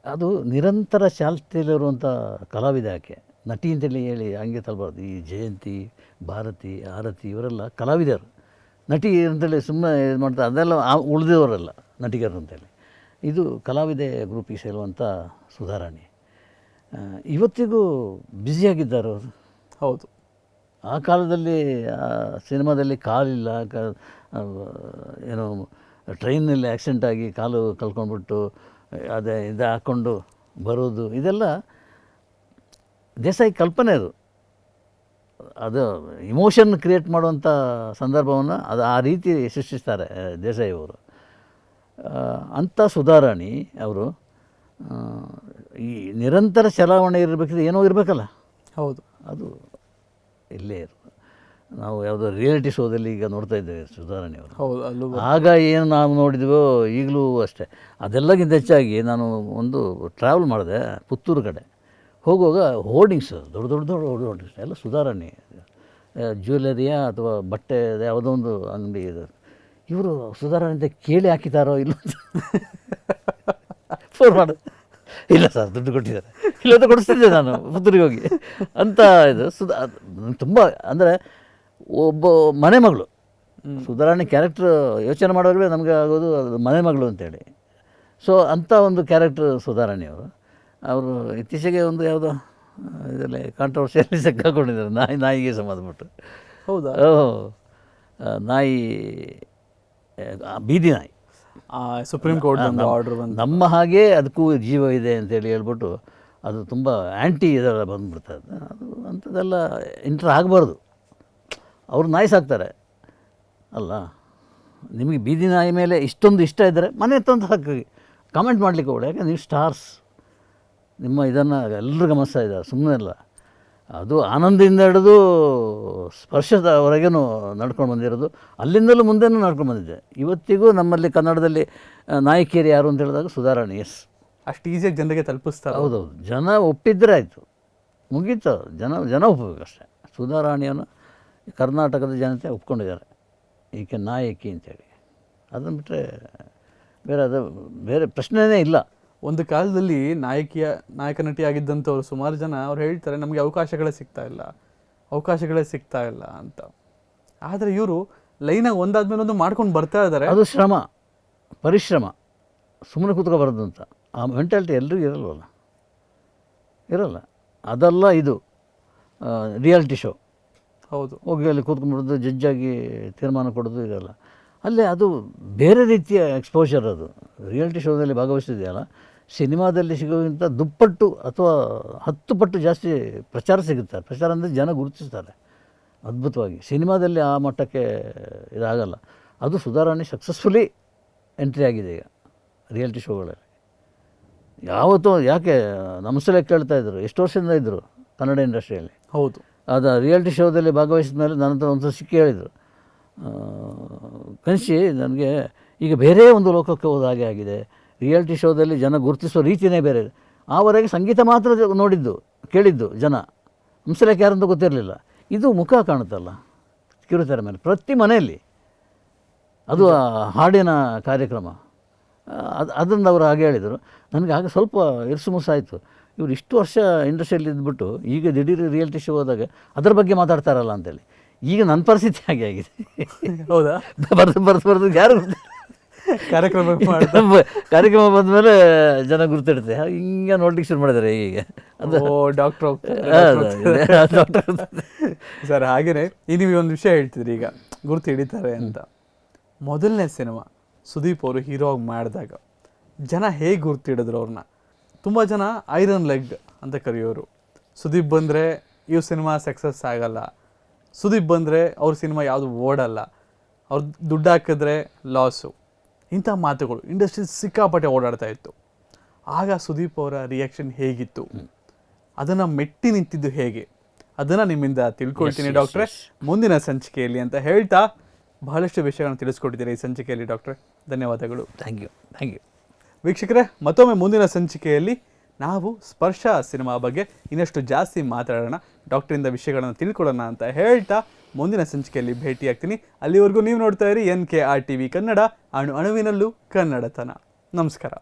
ಅದು ನಿರಂತರ ಚಾಲ್ತಿಯಲ್ಲಿರುವಂಥ ಕಲಾವಿದೆ ಆಕೆ ನಟಿ ಅಂತೇಳಿ ಹೇಳಿ ಹಂಗೆ ತಲಬಾರ್ದು ಈ ಜಯಂತಿ ಭಾರತಿ ಆರತಿ ಇವರೆಲ್ಲ ಕಲಾವಿದರು. ನಟಿ ಅಂತೇಳಿ ಸುಮ್ಮನೆ ಇದು ಮಾಡ್ತಾರೆ ಅದೆಲ್ಲ ಉಳಿದವರಲ್ಲ ನಟಿಗರು ಅಂತೇಳಿ. ಇದು ಕಲಾವಿದೆ ಗ್ರೂಪಿಗೆ ಸೇರುವಂಥ ಸುಧಾರಾಣಿ. ಇವತ್ತಿಗೂ ಬ್ಯುಸಿಯಾಗಿದ್ದಾರೆ ಅವರು ಹೌದು. ಆ ಕಾಲದಲ್ಲಿ ಆ ಸಿನಿಮಾದಲ್ಲಿ ಕಾಲಿಲ್ಲ ಕ ಏನು ಟ್ರೈನಲ್ಲಿ ಆ್ಯಕ್ಸಿಡೆಂಟ್ ಆಗಿ ಕಾಲು ಕಲ್ಕೊಂಡ್ಬಿಟ್ಟು ಅದೇ ಇದು ಹಾಕ್ಕೊಂಡು ಬರೋದು ಇದೆಲ್ಲ ದೇಸಾಯಿ ಕಲ್ಪನೆ ಅದು. ಅದು ಇಮೋಷನ್ ಕ್ರಿಯೇಟ್ ಮಾಡುವಂಥ ಸಂದರ್ಭವನ್ನು ಅದು ಆ ರೀತಿ ಸೃಷ್ಟಿಸ್ತಾರೆ ದೇಸಾಯಿ ಅವರು. ಅಂಥ ಸುಧಾರಾಣಿ ಅವರು ಈ ನಿರಂತರ ಚಲಾವಣೆ ಇರಬೇಕಿದ್ರೆ ಏನೋ ಇರಬೇಕಲ್ಲ. ಹೌದು. ಅದು ಇಲ್ಲೇ ಇರೋದು ನಾವು ಯಾವುದೋ ರಿಯಾಲಿಟಿ ಶೋದಲ್ಲಿ ಈಗ ನೋಡ್ತಾ ಇದ್ದೇವೆ ಸುಧಾರಣೆ ಅವರು. ಹೌದು ಅಲ್ಲೂ ಆಗ ಏನು ನಾವು ನೋಡಿದ್ವೋ ಈಗಲೂ ಅಷ್ಟೇ. ಅದೆಲ್ಲಕ್ಕಿಂತ ಹೆಚ್ಚಾಗಿ ನಾನು ಒಂದು ಟ್ರಾವೆಲ್ ಮಾಡಿದೆ ಪುತ್ತೂರು ಕಡೆ. ಹೋಗುವಾಗ ಹೋರ್ಡಿಂಗ್ಸ್ ದೊಡ್ಡ ದೊಡ್ಡ ದೊಡ್ಡ ಹೋರ್ಡಿಂಗ್ಸ್ ಎಲ್ಲ ಸುಧಾರಣೆ ಜ್ಯುವೆಲರಿಯಾ ಅಥವಾ ಬಟ್ಟೆ ಯಾವುದೋ ಒಂದು ಅಂಗಡಿ ಇದೆ. ಇವರು ಸುಧಾರಣೆ ಅಂತ ಕೇಳಿ ಹಾಕಿದಾರೋ ಇಲ್ಲ ಫೋನ್ ಮಾಡು. ಇಲ್ಲ ಸರ್ ದುಡ್ಡು ಕೊಟ್ಟಿದ್ದಾರೆ. ಇಲ್ಲ ಅಂತ ಕೊಡಿಸ್ತಿದ್ದೆ ನಾನು ಪುತ್ತೂರಿಗೆ ಹೋಗಿ. ಅಂತ ಇದು. ಸುಧಾ ತುಂಬ ಅಂದರೆ ಒಬ್ಬ ಮನೆ ಮಗಳು. ಸುಧಾರಾಣಿ ಕ್ಯಾರೆಕ್ಟ್ರ್ ಯೋಚನೆ ಮಾಡೋರಿಗೆ ನಮಗೆ ಆಗೋದು ಅದು ಮನೆ ಮಗಳು ಅಂತೇಳಿ. ಸೊ ಅಂಥ ಒಂದು ಕ್ಯಾರೆಕ್ಟರ್ ಸುಧಾರಾಣಿ ಅವರು. ಅವರು ಇತ್ತೀಚೆಗೆ ಒಂದು ಯಾವುದೋ ಇದರಲ್ಲಿ ಕಾಂಟ್ರವರ್ಸಿಯಲ್ಲಿ ಸಿಕ್ಕಾಕೊಂಡಿದ್ದಾರೆ. ನಾಯಿ ನಾಯಿಗೆ ಸಂಬಂಧಪಟ್ಟು. ಹೌದಾ? ಓ ನಾಯಿ ಬೀದಿ ನಾಯಿ. ಸುಪ್ರೀಂ ಕೋರ್ಟ್ ಆರ್ಡ್ರ್ ಆರ್ಡರ್ ಬಂದು ನಮ್ಮ ಹಾಗೆ ಅದಕ್ಕೂ ಜೀವ ಇದೆ ಅಂತೇಳಿ ಹೇಳ್ಬಿಟ್ಟು ಅದು ತುಂಬ ಆ್ಯಂಟಿ ಇದೆಲ್ಲ ಬಂದುಬಿಡ್ತದೆ. ಅದು ಅಂಥದ್ದೆಲ್ಲ ಇಂಟ್ರ್ ಆಗಬಾರ್ದು. ಅವರು ನಾಯಿ ಸಾಕ್ತಾರೆ ಅಲ್ಲ, ನಿಮಗೆ ಬೀದಿ ನಾಯಿ ಮೇಲೆ ಇಷ್ಟೊಂದು ಇಷ್ಟ ಇದ್ದರೆ ಮನೆ ತಂದು ಹಾಕಿ ಕಮೆಂಟ್ ಮಾಡಲಿಕ್ಕೆ ಹೋಗಿ ಯಾಕಂದ್ರೆ ನೀವು ಸ್ಟಾರ್ಸ್ ನಿಮ್ಮ ಇದನ್ನು ಎಲ್ಲರೂ ಗಮನಿಸ್ತಾ ಇದ್ದಾರೆ. ಸುಮ್ಮನೆ ಅಲ್ಲ. ಅದು ಆನಂದದಿಂದ ಹಿಡಿದು ಸ್ಪರ್ಶದವರೆಗೂ ನಡ್ಕೊಂಡು ಬಂದಿರೋದು. ಅಲ್ಲಿಂದಲೂ ಮುಂದೆನೂ ನಡ್ಕೊಂಡು ಬಂದಿದೆ. ಇವತ್ತಿಗೂ ನಮ್ಮಲ್ಲಿ ಕನ್ನಡದಲ್ಲಿ ನಾಯಕಿಯರು ಯಾರು ಅಂತ ಹೇಳಿದಾಗ ಸುಧಾರಾಣಿ. ಎಸ್ ಅಷ್ಟು ಈಸಿಯಾಗಿ ಜನರಿಗೆ ತಲುಪಿಸ್ತಾರೆ ಹೌದೌದು. ಜನ ಒಪ್ಪಿದ್ರೆ ಆಯಿತು. ಮುಗೀತು. ಜನ ಜನ ಒಪ್ಪಬೇಕಷ್ಟೆ ಸುಧಾರಾಣಿಯನ್ನು ಕರ್ನಾಟಕದ ಜನತೆ ಒಪ್ಕೊಂಡಿದ್ದಾರೆ. ಈಕೆ ನಾಯಕಿ ಅಂತೇಳಿ. ಅದನ್ನು ಬಿಟ್ಟರೆ ಬೇರೆ ಅದು ಬೇರೆ ಪ್ರಶ್ನೆನೇ ಇಲ್ಲ. ಒಂದು ಕಾಲದಲ್ಲಿ ನಾಯಕಿಯ ನಾಯಕ ನಟಿ ಆಗಿದ್ದಂಥವ್ರು ಸುಮಾರು ಜನ ಅವ್ರು ಹೇಳ್ತಾರೆ ನಮಗೆ ಅವಕಾಶಗಳೇ ಸಿಗ್ತಾ ಇಲ್ಲ. ಅವಕಾಶಗಳೇ ಸಿಗ್ತಾ ಇಲ್ಲ ಅಂತ. ಆದರೆ ಇವರು ಲೈನಾಗಿ ಒಂದಾದ್ಮೇಲೆ ಒಂದು ಮಾಡ್ಕೊಂಡು ಬರ್ತಾ ಇದ್ದಾರೆ. ಅದು ಶ್ರಮ. ಪರಿಶ್ರಮ. ಸುಮ್ಮನೆ ಕೂತ್ಕೋಬಾರ್ದು ಅಂತ. ಆ ಮೆಂಟಾಲಿಟಿ ಎಲ್ಲರಿಗೂ ಇರಲ್ವಲ್ಲ? ಇರಲ್ಲ. ಅದಲ್ಲ ಇದು ರಿಯಾಲಿಟಿ ಶೋ ಹೌದು. ಹೋಗಿ ಅಲ್ಲಿ ಕೂತ್ಕೊಂಡ್ಬಿಡೋದು ಜಡ್ಜಾಗಿ ತೀರ್ಮಾನ ಕೊಡೋದು ಇದೆಲ್ಲ ಅಲ್ಲೇ ಅದು ಬೇರೆ ರೀತಿಯ ಎಕ್ಸ್ಪೋಜರ್ ಅದು. ರಿಯಾಲಿಟಿ ಶೋದಲ್ಲಿ ಭಾಗವಹಿಸಿದೆಯಲ್ಲ? ಸಿನಿಮಾದಲ್ಲಿ ಸಿಗೋಕ್ಕಿಂತ ದುಪ್ಪಟ್ಟು ಅಥವಾ ಹತ್ತು ಪಟ್ಟು ಜಾಸ್ತಿ ಪ್ರಚಾರ ಸಿಗುತ್ತೆ? ಪ್ರಚಾರ ಅಂದರೆ ಜನ ಗುರುತಿಸ್ತಾರೆ. ಅದ್ಭುತವಾಗಿ. ಸಿನಿಮಾದಲ್ಲಿ ಆ ಮಟ್ಟಕ್ಕೆ ಇದಾಗಲ್ಲ. ಅದು ಸುಧಾರಣೆ ಸಕ್ಸಸ್ಫುಲಿ ಎಂಟ್ರಿ ಆಗಿದೆ ಈಗ. ರಿಯಾಲಿಟಿ ಶೋಗಳಲ್ಲಿ ಯಾವತ್ತೂ ಯಾಕೆ ನಮಸಲೇ ಕೇಳ್ತಾ ಇದ್ರು ಎಷ್ಟು ವರ್ಷದಿಂದ ಇದ್ದರು ಕನ್ನಡ ಇಂಡಸ್ಟ್ರಿಯಲ್ಲಿ. ಹೌದು. ಅದು ರಿಯಾಲಿಟಿ ಶೋದಲ್ಲಿ ಭಾಗವಹಿಸಿದ ಮೇಲೆ ನನ್ನ ಹತ್ರ ಒಂದು ಸಿಕ್ಕಿ ಹೇಳಿದರು. ಕನಿಸಿ ನನಗೆ ಈಗ ಬೇರೆ ಒಂದು ಲೋಕಕ್ಕೆ ಹೋದ ಹಾಗೆ ಆಗಿದೆ. ರಿಯಾಲಿಟಿ ಶೋದಲ್ಲಿ ಜನ ಗುರುತಿಸೋ ರೀತಿಯೇ ಬೇರೆ ಆವರೆಗೆ ಸಂಗೀತ ಮಾತ್ರ ನೋಡಿದ್ದು ಕೇಳಿದ್ದು ಜನ. ಹಂಸಲೇಖ ಯಾರಂತ ಗೊತ್ತಿರಲಿಲ್ಲ. ಇದು ಮುಖ ಕಾಣುತ್ತಲ್ಲ ಕಿರುತೆರೆ ಮೇಲೆ ಪ್ರತಿ ಮನೆಯಲ್ಲಿ. ಅದು ಹಾಡಿನ ಕಾರ್ಯಕ್ರಮ. ಅದು ಅದನ್ನು ಅವರು ಹಾಗೆ ಹೇಳಿದರು. ನನಗೆ ಆಗ ಸ್ವಲ್ಪ ಇರಿಸುಮುಸಾಯಿತು ಇವರು ಇಷ್ಟು ವರ್ಷ ಇಂಡಸ್ಟ್ರಿಯಲ್ಲಿ ಇದ್ಬಿಟ್ಟು ಈಗ ದಿಢೀರ್ ರಿಯಾಲಿಟಿ ಶೋ ಹೋದಾಗ ಅದ್ರ ಬಗ್ಗೆ ಮಾತಾಡ್ತಾರಲ್ಲ ಅಂತೇಳಿ. ಈಗ ನನ್ನ ಪರಿಸ್ಥಿತಿ ಹಾಗೆ ಆಗಿದೆ. ಹೌದಾ? ಬರ್ದು ಬರ್ದು ಬರ್ದು ಯಾರು ಕಾರ್ಯಕ್ರಮ ಕಾರ್ಯಕ್ರಮ ಬಂದಮೇಲೆ ಜನ ಗುರ್ತಿಡುತ್ತೆ ಹಿಂಗೆ ನೋಡ್ಲಿಕ್ಕೆ ಶುರು ಮಾಡಿದ್ದಾರೆ ಈಗ. ಅದು ಓ ಡಾಕ್ಟರ್ ಡಾಕ್ಟರ್ ಸರ್ ಹಾಗೇನೆ ಈ ನೀವು ಒಂದು ವಿಷಯ ಹೇಳ್ತಿದ್ರಿ ಈಗ. ಗುರುತು ಹಿಡಿತಾರೆ ಅಂತ. ಮೊದಲನೇ ಸಿನಿಮಾ. ಸುದೀಪ್ ಅವರು ಹೀರೋ ಆಗಿ ಮಾಡಿದಾಗ ಜನ ಹೇಗೆ ಗುರ್ತಿಡಿದ್ರು ಅವ್ರನ್ನ? ತುಂಬ ಜನ ಐರನ್ ಲೆಗ್ ಅಂತ ಕರೆಯೋರು. ಸುದೀಪ್ ಬಂದರೆ ಇವ್ರ ಸಿನಿಮಾ ಸಕ್ಸಸ್ ಆಗಲ್ಲ. ಸುದೀಪ್ ಬಂದರೆ ಅವ್ರ ಸಿನಿಮಾ ಯಾವುದು ಓಡಲ್ಲ. ಅವ್ರು ದುಡ್ಡು ಹಾಕಿದ್ರೆ ಲಾಸು ಇಂಥ ಮಾತುಗಳು ಇಂಡಸ್ಟ್ರಿ ಸಿಕ್ಕಾಪಟ್ಟೆ ಓಡಾಡ್ತಾ ಇತ್ತು. ಆಗ ಸುದೀಪ್ ಅವರ ರಿಯಾಕ್ಷನ್ ಹೇಗಿತ್ತು? ಅದನ್ನು ಮೆಟ್ಟಿ ನಿಂತಿದ್ದು ಹೇಗೆ? ಅದನ್ನು ನಿಮ್ಮಿಂದ ತಿಳ್ಕೊಳ್ತೀನಿ ಡಾಕ್ಟ್ರೆ. ಮುಂದಿನ ಸಂಚಿಕೆಯಲ್ಲಿ ಅಂತ ಹೇಳ್ತಾ ಬಹಳಷ್ಟು ವಿಷಯಗಳನ್ನು ತಿಳಿಸ್ಕೊಟ್ಟಿದ್ದೀರಿ ಈ ಸಂಚಿಕೆಯಲ್ಲಿ ಡಾಕ್ಟ್ರೆ. ಧನ್ಯವಾದಗಳು. Thank you. Thank you. ವೀಕ್ಷಕರೇ ಮತ್ತೊಮ್ಮೆ ಮುಂದಿನ ಸಂಚಿಕೆಯಲ್ಲಿ ನಾವು ಸ್ಪರ್ಶ ಸಿನಿಮಾ ಬಗ್ಗೆ ಇನ್ನಷ್ಟು ಜಾಸ್ತಿ ಮಾತಾಡೋಣ. ಡಾಕ್ಟ್ರಿಂದ ವಿಷಯಗಳನ್ನು ತಿಳ್ಕೊಳ್ಳೋಣ ಅಂತ ಹೇಳ್ತಾ ಮುಂದಿನ ಸಂಚಿಕೆಯಲ್ಲಿ ಭೇಟಿಯಾಗ್ತೀನಿ. ಅಲ್ಲಿವರೆಗೂ ನೀವು ನೋಡ್ತಾ ಇರಿ N K R T V Kannada ಅಣು ಅಣುವಿನಲ್ಲೂ ಕನ್ನಡತನ. ನಮಸ್ಕಾರ.